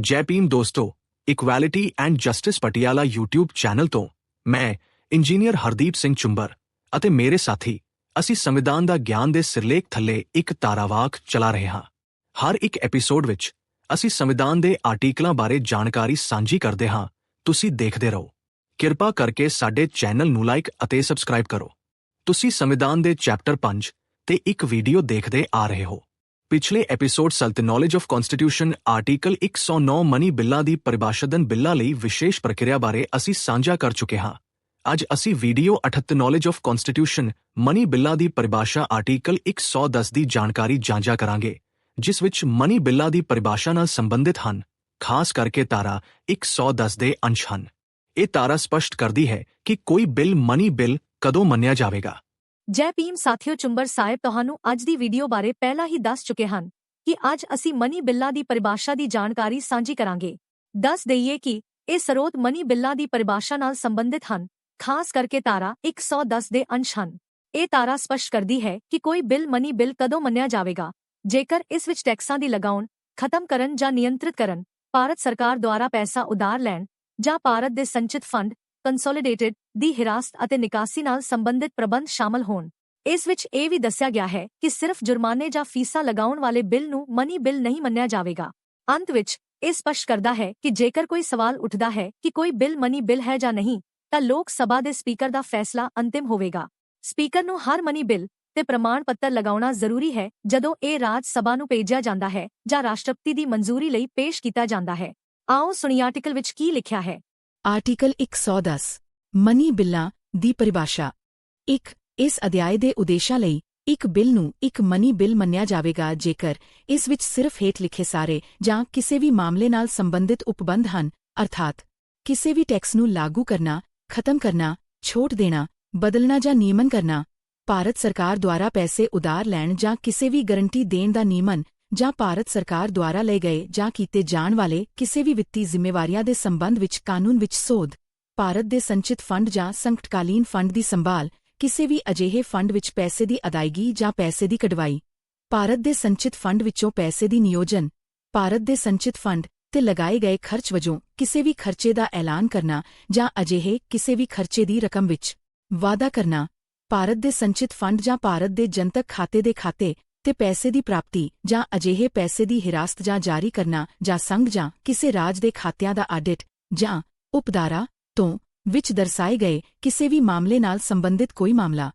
ਜੈ ਭੀਮ ਦੋਸਤੋ, equality and justice Patiala YouTube channel ਤੋਂ ਮੈਂ ਇੰਜੀਨੀਅਰ ਹਰਦੀਪ ਸਿੰਘ ਚੁੰਬਰ ਅਤੇ ਮੇਰੇ ਸਾਥੀ, ਅਸੀਂ ਸੰਵਿਧਾਨ ਦਾ ਗਿਆਨ ਦੇ ਸਿਰਲੇਖ ਥੱਲੇ ਇੱਕ ਤਾਰਾਵਾਕ ਚਲਾ ਰਹੇ ਹਾਂ। ਹਰ ਇੱਕ ਐਪੀਸੋਡ ਵਿੱਚ ਅਸੀਂ ਸੰਵਿਧਾਨ ਦੇ ਆਰਟੀਕਲਾਂ ਬਾਰੇ ਜਾਣਕਾਰੀ ਸਾਂਝੀ ਕਰਦੇ ਹਾਂ। ਤੁਸੀਂ ਦੇਖਦੇ ਰਹੋ। ਕਿਰਪਾ ਕਰਕੇ ਸਾਡੇ ਚੈਨਲ ਨੂੰ ਲਾਈਕ ਅਤੇ ਸਬਸਕ੍ਰਾਈਬ ਕਰੋ। ਤੁਸੀਂ ਸੰਵਿਧਾਨ ਦੇ ਚੈਪਟਰ 5 ਤੇ ਇੱਕ ਵੀਡੀਓ ਦੇਖਦੇ ਆ ਰਹੇ ਹੋ। ਪਿਛਲੇ episode ਸਲਤ knowledge of constitution article 109 money ਬਿੱਲਾਂ ਦੀ ਪਰਿਭਾਸ਼ਾਦਨ ਬਿੱਲਾਂ ਲਈ ਵਿਸ਼ੇਸ਼ ਪ੍ਰਕਿਰਿਆ ਬਾਰੇ ਅਸੀਂ ਸਾਂਝਾ ਕਰ ਚੁੱਕੇ ਹਾਂ। ਅੱਜ ਅਸੀਂ video 38 knowledge of constitution money ਬਿੱਲਾਂ ਦੀ ਪਰਿਭਾਸ਼ਾ ਆਰਟੀਕਲ 110 ਦੀ ਜਾਣਕਾਰੀ ਜਾਂਚਾ ਕਰਾਂਗੇ, ਜਿਸ ਵਿੱਚ ਮਨੀ ਬਿੱਲਾਂ ਦੀ ਪਰਿਭਾਸ਼ਾ ਨਾਲ ਸੰਬੰਧਿਤ ਹਨ। ਖਾਸ ਕਰਕੇ ਤਾਰਾ 110 ਦੇ ਅੰਸ਼ ਹਨ। ਇਹ ਤਾਰਾ ਸਪਸ਼ਟ ਕਰਦੀ ਹੈ ਕਿ ਕੋਈ ਬਿੱਲ ਮਨੀ ਬਿੱਲ ਕਦੋਂ ਮੰਨਿਆ ਜਾਵੇਗਾ। ਜੈ ਭੀਮ ਸਾਥੀਓ ਚੁੰਬਰ ਸਾਹਿਬ, ਤੁਹਾਨੂੰ ਅੱਜ ਦੀ ਵੀਡੀਓ ਬਾਰੇ ਪਹਿਲਾਂ ਹੀ ਦੱਸ ਚੁੱਕੇ ਹਨ ਕਿ ਅੱਜ ਅਸੀਂ ਮਨੀ ਬਿੱਲਾਂ ਦੀ ਪਰਿਭਾਸ਼ਾ ਦੀ ਜਾਣਕਾਰੀ ਸਾਂਝੀ ਕਰਾਂਗੇ। ਦੱਸ ਦਈਏ ਕਿ ਇਹ ਸਰੋਤ ਮਨੀ ਬਿੱਲਾਂ ਦੀ ਪਰਿਭਾਸ਼ਾ ਨਾਲ ਸੰਬੰਧਿਤ ਹਨ। ਖਾਸ ਕਰਕੇ ਤਾਰਾ 110 ਦੇ ਅੰਸ਼ ਹਨ। ਇਹ ਤਾਰਾ ਸਪਸ਼ਟ ਕਰਦੀ ਹੈ ਕਿ ਕੋਈ ਬਿੱਲ ਮਨੀ ਬਿੱਲ ਕਦੋਂ ਮੰਨਿਆ ਜਾਵੇਗਾ। ਜੇਕਰ ਇਸ ਵਿੱਚ ਟੈਕਸਾਂ ਦੀ ਲਗਾਉਣ, ਖਤਮ ਕਰਨ ਜਾਂ ਨਿਯੰਤਰਿਤ ਕਰਨ, ਭਾਰਤ ਸਰਕਾਰ ਦੁਆਰਾ ਪੈਸਾ ਉਧਾਰ ਲੈਣ ਜਾਂ ਭਾਰਤ ਦੇ ਸੰਚਿਤ ਫੰਡ ਕੰਸੋਲੀਡੇਟਿਡ ਦੀ ਹਿਰਾਸਤ ਅਤੇ ਨਿਕਾਸੀ ਨਾਲ ਸੰਬੰਧਿਤ ਪ੍ਰਬੰਧ ਸ਼ਾਮਲ ਹੋਣ। ਇਸ ਵਿੱਚ ਇਹ ਵੀ ਦੱਸਿਆ ਗਿਆ ਹੈ ਕਿ ਸਿਰਫ ਜੁਰਮਾਨੇ ਜਾਂ ਫੀਸਾਂ ਲਗਾਉਣ ਵਾਲੇ ਬਿੱਲ ਨੂੰ ਮਨੀ ਬਿੱਲ ਨਹੀਂ ਮੰਨਿਆ ਜਾਵੇਗਾ। ਅੰਤ ਵਿੱਚ ਇਹ ਸਪਸ਼ਟ ਕਰਦਾ ਹੈ ਕਿ ਜੇਕਰ ਕੋਈ ਸਵਾਲ ਉੱਠਦਾ ਹੈ ਕਿ ਕੋਈ ਬਿੱਲ ਮਨੀ ਬਿੱਲ ਹੈ ਜਾਂ ਨਹੀਂ, ਤਾਂ ਲੋਕ ਸਭਾ ਦੇ ਸਪੀਕਰ ਦਾ ਫੈਸਲਾ ਅੰਤਿਮ ਹੋਵੇਗਾ। ਸਪੀਕਰ ਨੂੰ ਹਰ ਮਨੀ ਬਿੱਲ ਤੇ ਪ੍ਰਮਾਣ ਪੱਤਰ ਲਗਾਉਣਾ ਜ਼ਰੂਰੀ ਹੈ ਜਦੋਂ ਇਹ ਰਾਜ ਸਭਾ ਨੂੰ ਭੇਜਿਆ ਜਾਂਦਾ ਹੈ ਜਾਂ ਰਾਸ਼ਟਰਪਤੀ ਦੀ ਮਨਜ਼ੂਰੀ ਲਈ ਪੇਸ਼ ਕੀਤਾ ਜਾਂਦਾ ਹੈ। ਆਓ ਸੁਣੀ ਆਰਟੀਕਲ ਵਿੱਚ ਕੀ ਲਿਖਿਆ ਹੈ। ਆਰਟੀਕਲ 110 ਮਨੀ ਬਿੱਲਾਂ ਦੀ ਪਰਿਭਾਸ਼ਾ। 1 ਇਸ ਅਧਿਆਇ ਦੇ ਉਦੇਸ਼ਾਂ ਲਈ ਇੱਕ ਬਿੱਲ ਨੂੰ ਇੱਕ ਮਨੀ ਬਿੱਲ ਮੰਨਿਆ ਜਾਵੇਗਾ ਜੇਕਰ ਇਸ ਵਿੱਚ ਸਿਰਫ ਹੇਠ ਲਿਖੇ ਸਾਰੇ ਜਾਂ ਕਿਸੇ ਵੀ ਮਾਮਲੇ ਨਾਲ ਸੰਬੰਧਿਤ ਉਪਬੰਧ ਹਨ, ਅਰਥਾਤ ਕਿਸੇ ਵੀ ਟੈਕਸ ਨੂੰ ਲਾਗੂ ਕਰਨਾ, ਖਤਮ ਕਰਨਾ, ਛੋਟ ਦੇਣਾ, ਬਦਲਣਾ ਜਾਂ ਨਿਯਮਨ ਕਰਨਾ, ਭਾਰਤ ਸਰਕਾਰ ਦੁਆਰਾ ਪੈਸੇ ਉਧਾਰ ਲੈਣ ਜਾਂ ਕਿਸੇ ਵੀ ਗਰੰਟੀ ਦੇਣ ਦਾ ਨਿਯਮਨ ਜਾਂ ਭਾਰਤ ਸਰਕਾਰ ਦੁਆਰਾ ਲਏ ਗਏ ਜਾਂ ਕੀਤੇ ਜਾਣ ਵਾਲੇ ਕਿਸੇ ਵੀ ਵਿੱਤੀ ਜ਼ਿੰਮੇਵਾਰੀਆਂ ਦੇ ਸੰਬੰਧ ਵਿੱਚ ਕਾਨੂੰਨ ਵਿੱਚ ਸੋਧ, ਭਾਰਤ ਦੇ ਸੰਚਿਤ ਫੰਡ ਜਾਂ ਸੰਕਟਕਾਲੀਨ ਫੰਡ ਦੀ ਸੰਭਾਲ, ਕਿਸੇ ਵੀ ਅਜਿਹੇ ਫੰਡ ਵਿੱਚ ਪੈਸੇ ਦੀ ਅਦਾਇਗੀ ਜਾਂ ਪੈਸੇ ਦੀ ਕਢਵਾਈ। ਭਾਰਤ ਦੇ ਸੰਚਿਤ ਫੰਡ ਵਿੱਚੋਂ ਪੈਸੇ ਦੀ ਨਿਯੋਜਨ, ਭਾਰਤ ਦੇ ਸੰਚਿਤ ਫੰਡ ਤੇ ਲਗਾਏ ਗਏ ਖਰਚ ਵਜੋਂ ਕਿਸੇ ਵੀ ਖਰਚੇ ਦਾ ਐਲਾਨ ਕਰਨਾ ਜਾਂ ਅਜਿਹੇ ਕਿਸੇ ਵੀ ਖਰਚੇ ਦੀ ਰਕਮ ਵਿੱਚ ਵਾਅਦਾ ਕਰਨਾ, ਭਾਰਤ ਦੇ ਸੰਚਿਤ ਫੰਡ ਜਾਂ ਭਾਰਤ ਦੇ ਜਨਤਕ ਖਾਤੇ ਦੇ ਖਾਤੇ ਤੇ ਪੈਸੇ ਦੀ ਪ੍ਰਾਪਤੀ ਜਾਂ ਅਜਿਹੇ ਪੈਸੇ ਦੀ ਹਿਰਾਸਤ ਜਾਂ ਜਾਰੀ ਕਰਨਾ ਜਾਂ ਸੰਘ ਜਾਂ ਕਿਸੇ ਰਾਜ ਦੇ ਖਾਤਿਆਂ ਦਾ ਆਡਿਟ ਜਾਂ ਉਪਦਾਰਾ ਤੋਂ ਵਿੱਚ ਦਰਸਾਏ ਗਏ ਕਿਸੇ ਵੀ ਮਾਮਲੇ ਨਾਲ ਸੰਬੰਧਿਤ ਕੋਈ ਮਾਮਲਾ।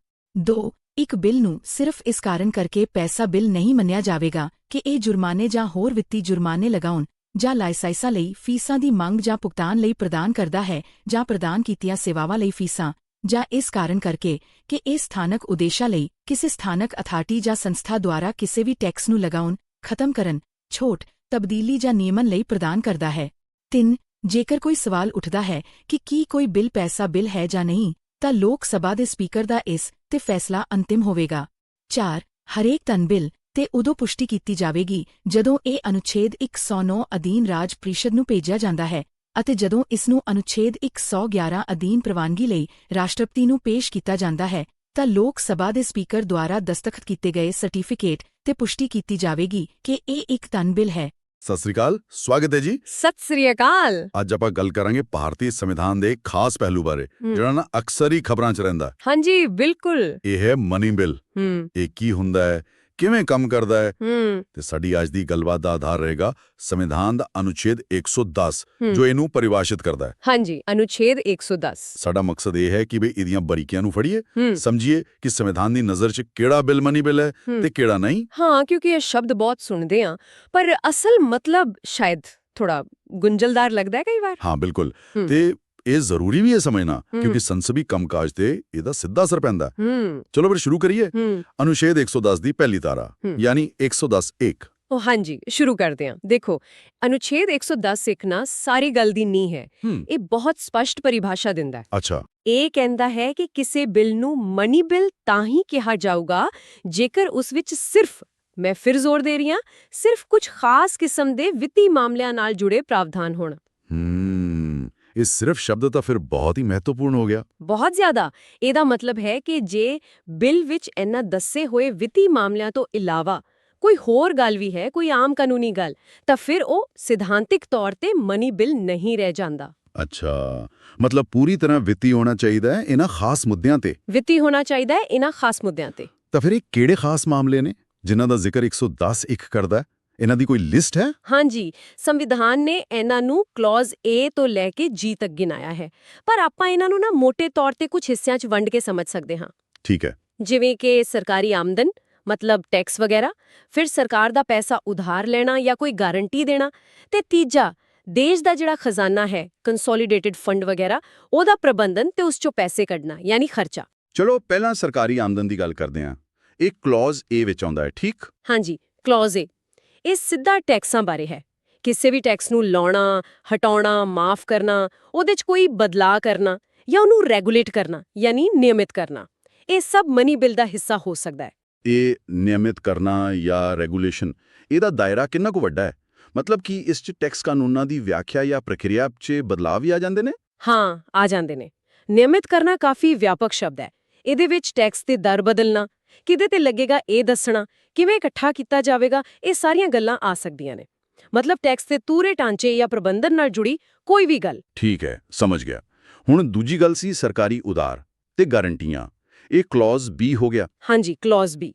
2 ਇੱਕ ਬਿੱਲ ਨੂੰ ਸਿਰਫ ਇਸ ਕਾਰਨ ਕਰਕੇ ਪੈਸਾ ਬਿੱਲ ਨਹੀਂ ਮੰਨਿਆ ਜਾਵੇਗਾ ਕਿ ਇਹ ਜੁਰਮਾਨੇ ਜਾਂ ਹੋਰ ਵਿੱਤੀ ਜੁਰਮਾਨੇ ਲਗਾਉਣ ਜਾਂ ਲਾਇਸੈਂਸਾਂ ਲਈ ਫੀਸਾਂ ਦੀ ਮੰਗ ਜਾਂ ਭੁਗਤਾਨ ਲਈ ਪ੍ਰਦਾਨ ਕਰਦਾ ਹੈ ਜਾਂ ਪ੍ਰਦਾਨ ਕੀਤੀਆਂ ਸੇਵਾਵਾਂ ਲਈ ਫੀਸਾਂ। ਜਾਂ ਇਸ ਕਾਰਨ ਕਰਕੇ ਕਿ ਇਹ ਸਥਾਨਕ ਉਦੇਸ਼ਾਂ ਲਈ ਕਿਸੇ ਸਥਾਨਕ ਅਥਾਰਟੀ ਜਾਂ ਸੰਸਥਾ ਦੁਆਰਾ ਕਿਸੇ ਵੀ ਟੈਕਸ ਨੂੰ ਲਗਾਉਣ, ਖਤਮ ਕਰਨ, ਛੋਟ, ਤਬਦੀਲੀ ਜਾਂ ਨਿਯਮਨ ਲਈ ਪ੍ਰਦਾਨ ਕਰਦਾ ਹੈ। 3 ਜੇਕਰ ਕੋਈ ਸਵਾਲ ਉੱਠਦਾ ਹੈ ਕਿ ਕੀ ਕੋਈ ਬਿੱਲ ਪੈਸਾ ਬਿੱਲ ਹੈ ਜਾਂ ਨਹੀਂ, ਤਾਂ ਲੋਕ ਸਭਾ ਦੇ ਸਪੀਕਰ ਦਾ ਇਸ ਤੇ ਫੈਸਲਾ ਅੰਤਿਮ ਹੋਵੇਗਾ। 4 ਹਰੇਕ ਤਨ ਬਿੱਲ ਤੇ ਉਦੋਂ ਪੁਸ਼ਟੀ ਕੀਤੀ ਜਾਵੇਗੀ ਜਦੋਂ ਇਹ ਅਨੁਛੇਦ 109 ਅਧੀਨ ਰਾਜ ਪ੍ਰੀਸ਼ਦ ਨੂੰ ਭੇਜਿਆ ਜਾਂਦਾ ਹੈ। ਅਤੇ ਜਦੋਂ ਇਸ ਨੂੰ ਅਨੁਛੇਦ 111 ਅਧੀਨ ਪ੍ਰਵਾਨਗੀ ਲਈ ਰਾਸ਼ਟਰਪਤੀ ਨੂੰ ਪੇਸ਼ ਕੀਤਾ ਜਾਂਦਾ ਹੈ ਤਾਂ ਲੋਕ ਸਭਾ ਦੇ ਸਪੀਕਰ ਦੁਆਰਾ ਦਸਤਖਤ ਕੀਤੇ ਗਏ ਸਰਟੀਫਿਕੇਟ ਤੇ ਪੁਸ਼ਟੀ ਕੀਤੀ ਜਾਵੇਗੀ ਕਿ ਇਹ ਇੱਕ ਤਨ ਬਿੱਲ ਹੈ। ਸਤਿ ਸ੍ਰੀ ਅਕਾਲ ਸਵਾਗਤ ਹੈ ਜੀ। ਸਤਿ ਸ੍ਰੀ ਅਕਾਲ। ਅੱਜ ਆਪਾਂ ਗੱਲ ਕਰਾਂਗੇ ਭਾਰਤੀ ਸੰਵਿਧਾਨ ਦੇ ਇੱਕ ਖਾਸ ਪਹਿਲੂ ਬਾਰੇ ਜਿਹੜਾ ਨਾ ਅਕਸਰ ਹੀ ਖਬਰਾਂ 'ਚ ਰਹਿੰਦਾ। ਹਾਂਜੀ ਬਿਲਕੁਲ। ਇਹ ਹੈ ਮਨੀ ਬਿੱਲ ਹੂੰ। ਇਹ ਕੀ ਹੁੰਦਾ ਹੈ? ਕਿਵੇਂ ਕੰਮ ਕਰਦਾ ਹੈ? ਤੇ ਸਾਡੀ ਅੱਜ ਦੀ ਗੱਲਬਾਤ ਦਾ ਆਧਾਰ ਰਹੇਗਾ ਸੰਵਿਧਾਨ ਦਾ ਅਨੁਛੇਦ 110 ਹੂੰ। ਜੋ ਇਹਨੂੰ ਪਰਿਭਾਸ਼ਿਤ ਕਰਦਾ ਹੈ। ਹਾਂਜੀ ਅਨੁਛੇਦ 110 ਸਾਡਾ ਮਕਸਦ ਇਹ ਹੈ ਕਿ ਵੀ ਇਹਦੀਆਂ ਬਰੀਕੀਆਂ ਨੂੰ ਫੜੀਏ ਸਮਝੀਏ ਕਿ ਸੰਵਿਧਾਨ ਦੀ ਨਜ਼ਰ 'ਚ ਕਿਹੜਾ ਬਿੱਲ ਮਨੀ ਬਿੱਲ ਹੈ। ਤੇ ਕਿਹੜਾ ਨਹੀਂ। ਹਾਂ ਕਿਉਂਕਿ ਇਹ ਸ਼ਬਦ ਬਹੁਤ ਸੁਣਦੇ ਆ ਪਰ ਅਸਲ ਮਤਲਬ ਸ਼ਾਇਦ ਥੋੜਾ ਗੁੰਝਲਦਾਰ ਲੱਗਦਾ ਹੈ ਕਈ ਵਾਰ। ਹਾਂ ਬਿਲਕੁਲ। ਤੇ ਇਹ ਜ਼ਰੂਰੀ ਵੀ ਹੈ ਸਮਝਣਾ। ਕਿਉਂਕਿ ਸੰਸਬੀ ਕੰਮਕਾਜ ਤੇ ਇਹਦਾ ਸਿੱਧਾ ਅਸਰ ਪੈਂਦਾ। ਚਲੋ ਫਿਰ ਸ਼ੁਰੂ ਕਰੀਏ। ਹੂੰ। ਅਨੁਛੇਦ 110 ਦੀ ਪਹਿਲੀ ਤਾਰਾ। ਯਾਨੀ 110 1 ਉਹ ਹਾਂਜੀ ਸ਼ੁਰੂ ਕਰਦੇ ਹਾਂ। ਦੇਖੋ ਅਨੁਛੇਦ 110 ਇੱਕ ਨਾ ਸਾਰੀ ਗੱਲ ਦੀ ਨੀ ਹੂੰ। ਇਹ ਬਹੁਤ ਸਪਸ਼ਟ ਪਰਿਭਾਸ਼ਾ ਦਿੰਦਾ ਹੈ। ਅੱਛਾ। ਇਹ ਕਹਿੰਦਾ ਹੈ ਕਿ ਕਿਸੇ ਬਿੱਲ ਨੂੰ ਮਨੀ ਬਿੱਲ ਤਾਂ ਹੀ ਕਿਹਾ ਜਾਊਗਾ ਜੇਕਰ ਉਸ ਵਿੱਚ ਸਿਰਫ ਮੈਂ ਫਿਰ ਜ਼ੋਰ ਦੇ ਰਹੀ ਹਾਂ ਸਿਰਫ ਕੁਝ ਖਾਸ ਕਿਸਮ ਦੇ ਵਿੱਤੀ ਮਾਮਲਿਆਂ ਨਾਲ ਜੁੜੇ ਪ੍ਰਾਵਧਾਨ ਹੋਣ। ਹੂੰ। ਇਹ ਸਿਰਫ ਸ਼ਬਦ ਤਾਂ ਫਿਰ ਬਹੁਤ ਹੀ ਮਹੱਤਵਪੂਰਨ ਹੋ ਗਿਆ ਬਹੁਤ ਜ਼ਿਆਦਾ ਇਹਦਾ ਮਤਲਬ ਹੈ ਕਿ ਜੇ ਬਿੱਲ ਵਿੱਚ ਇਹਨਾਂ ਦੱਸੇ ਹੋਏ ਵਿੱਤੀ ਮਾਮਲਿਆਂ ਤੋਂ ਇਲਾਵਾ ਕੋਈ ਹੋਰ ਗੱਲ ਵੀ ਹੈ ਕੋਈ ਆਮ ਕਾਨੂੰਨੀ ਗੱਲ ਤਾਂ ਫਿਰ ਉਹ ਸਿਧਾਂਤਿਕ ਤੌਰ ਤੇ ਮਨੀ ਬਿੱਲ ਨਹੀਂ ਰਹਿ ਜਾਂਦਾ ਅੱਛਾ ਮਤਲਬ ਪੂਰੀ ਤਰ੍ਹਾਂ ਵਿੱਤੀ ਹੋਣਾ ਚਾਹੀਦਾ ਹੈ ਇਹਨਾਂ ਖਾਸ ਮੁੱਦਿਆਂ ਤੇ ਵਿੱਤੀ ਹੋਣਾ ਚਾਹੀਦਾ ਹੈ ਇਹਨਾਂ ਖਾਸ ਮੁੱਦਿਆਂ ਤੇ ਤਾਂ ਫਿਰ ਇਹ ਕਿਹੜੇ ਖਾਸ ਮਾਮਲੇ ਨੇ ਜਿਨ੍ਹਾਂ ਦਾ ਜ਼ਿਕਰ 110 ਇੱਕ ਕਰਦਾ ਹੈ ਇਹਨਾਂ ਦੀ ਕੋਈ ਲਿਸਟ ਹੈ? ਹਾਂਜੀ ਸੰਵਿਧਾਨ ਨੇ ਇਹਨਾਂ ਨੂੰ ਕਲੌਜ਼ A ਤੋਂ ਲੈ ਕੇ G ਤੱਕ ਗਿਣਾਇਆ ਹੈ। ਪਰ ਆਪਾਂ ਇਹਨਾਂ ਨੂੰ ਨਾ ਮੋٹے ਤੌਰ ਤੇ ਕੁਝ ਹਿੱਸਿਆਂ 'ਚ ਵੰਡ ਕੇ ਸਮਝ ਸਕਦੇ ਹਾਂ। ਠੀਕ ਹੈ। ਜਿਵੇਂ ਕਿ ਸਰਕਾਰੀ ਆਮਦਨ ਮਤਲਬ ਟੈਕਸ ਵਗੈਰਾ ਫਿਰ ਸਰਕਾਰ ਦਾ ਪੈਸਾ ਉਧਾਰ ਲੈਣਾ ਜਾਂ ਕੋਈ ਗਾਰੰਟੀ ਦੇਣਾ ਤੇ ਤੀਜਾ ਦੇਸ਼ ਦਾ ਜਿਹੜਾ ਖਜ਼ਾਨਾ ਹੈ ਕੰਸੋਲੀਡੇਟਡ ਫੰਡ ਵਗੈਰਾ ਉਹਦਾ ਪ੍ਰਬੰਧਨ ਤੇ ਉਸ ਚੋਂ ਪੈਸੇ ਕੱਢਣਾ ਯਾਨੀ ਖਰਚਾ। ਚਲੋ ਪਹਿਲਾਂ ਸਰਕਾਰੀ ਆਮਦਨ ਦੀ ਗੱਲ ਕਰਦੇ ਹਾਂ। ਇਹ ਕਲੌਜ਼ ਏ ਵਿੱਚ ਆਉਂਦਾ ਹੈ ਠੀਕ? ਹਾਂਜੀ ਕਲੌਜ਼ A ਇਹ ਸਿੱਧਾ ਟੈਕਸਾਂ ਬਾਰੇ ਹੈ। ਕਿਸੇ ਵੀ ਟੈਕਸ ਨੂੰ ਲਾਉਣਾ ਹਟਾਉਣਾ ਮਾਫ ਕਰਨਾ ਉਹਦੇ 'ਚ ਕੋਈ ਬਦਲਾਅ ਕਰਨਾ ਜਾਂ ਉਹਨੂੰ ਰੈਗੂਲੇਟ ਕਰਨਾ ਯਾਨੀ ਨਿਯਮਿਤ ਕਰਨਾ ਇਹ ਸਭ ਮਨੀ ਬਿੱਲ ਦਾ ਹਿੱਸਾ ਹੋ ਸਕਦਾ ਹੈ। ਇਹ ਨਿਯਮਿਤ ਕਰਨਾ ਜਾਂ ਰੈਗੂਲੇਸ਼ਨ ਇਹਦਾ ਦਾਇਰਾ ਕਿੰਨਾ ਕੁ ਵੱਡਾ ਹੈ? ਮਤਲਬ ਕਿ ਇਸ 'ਚ ਟੈਕਸ ਕਾਨੂੰਨਾਂ ਦੀ ਵਿਆਖਿਆ ਜਾਂ ਪ੍ਰਕਿਰਿਆ 'ਚ ਬਦਲਾਅ ਵੀ ਆ ਜਾਂਦੇ ਨੇ? ਹਾਂ ਆ ਜਾਂਦੇ ਨੇ। ਨਿਯਮਿਤ ਕਰਨਾ ਕਾਫੀ ਵਿਆਪਕ ਸ਼ਬਦ ਹੈ। ਇਹਦੇ ਵਿੱਚ ਟੈਕਸ ਤੇ ਦਰ ਬਦਲਣਾ ਕਿਹਦੇ ਤੇ ਲੱਗੇਗਾ ਇਹ ਦੱਸਣਾ ਕਿਵੇਂ ਇਕੱਠਾ ਕੀਤਾ ਜਾਵੇਗਾ ਇਹ ਸਾਰੀਆਂ ਗੱਲਾਂ ਆ ਸਕਦੀਆਂ ਨੇ। ਮਤਲਬ ਟੈਕਸ ਦੇ ਤੂਰੇ ਢਾਂਚੇ ਜਾਂ ਪ੍ਰਬੰਧਨ ਨਾਲ ਜੁੜੀ ਕੋਈ ਵੀ ਗੱਲ। ਠੀਕ ਹੈ ਸਮਝ ਗਿਆ। ਹੁਣ ਦੂਜੀ ਗੱਲ ਸੀ ਸਰਕਾਰੀ ਉਧਾਰ ਤੇ ਗਾਰੰਟੀਆਂ। ਇਹ ਕਲੌਜ਼ ਬੀ ਹੋ ਗਿਆ। ਹਾਂਜੀ ਕਲੌਜ਼ ਬੀ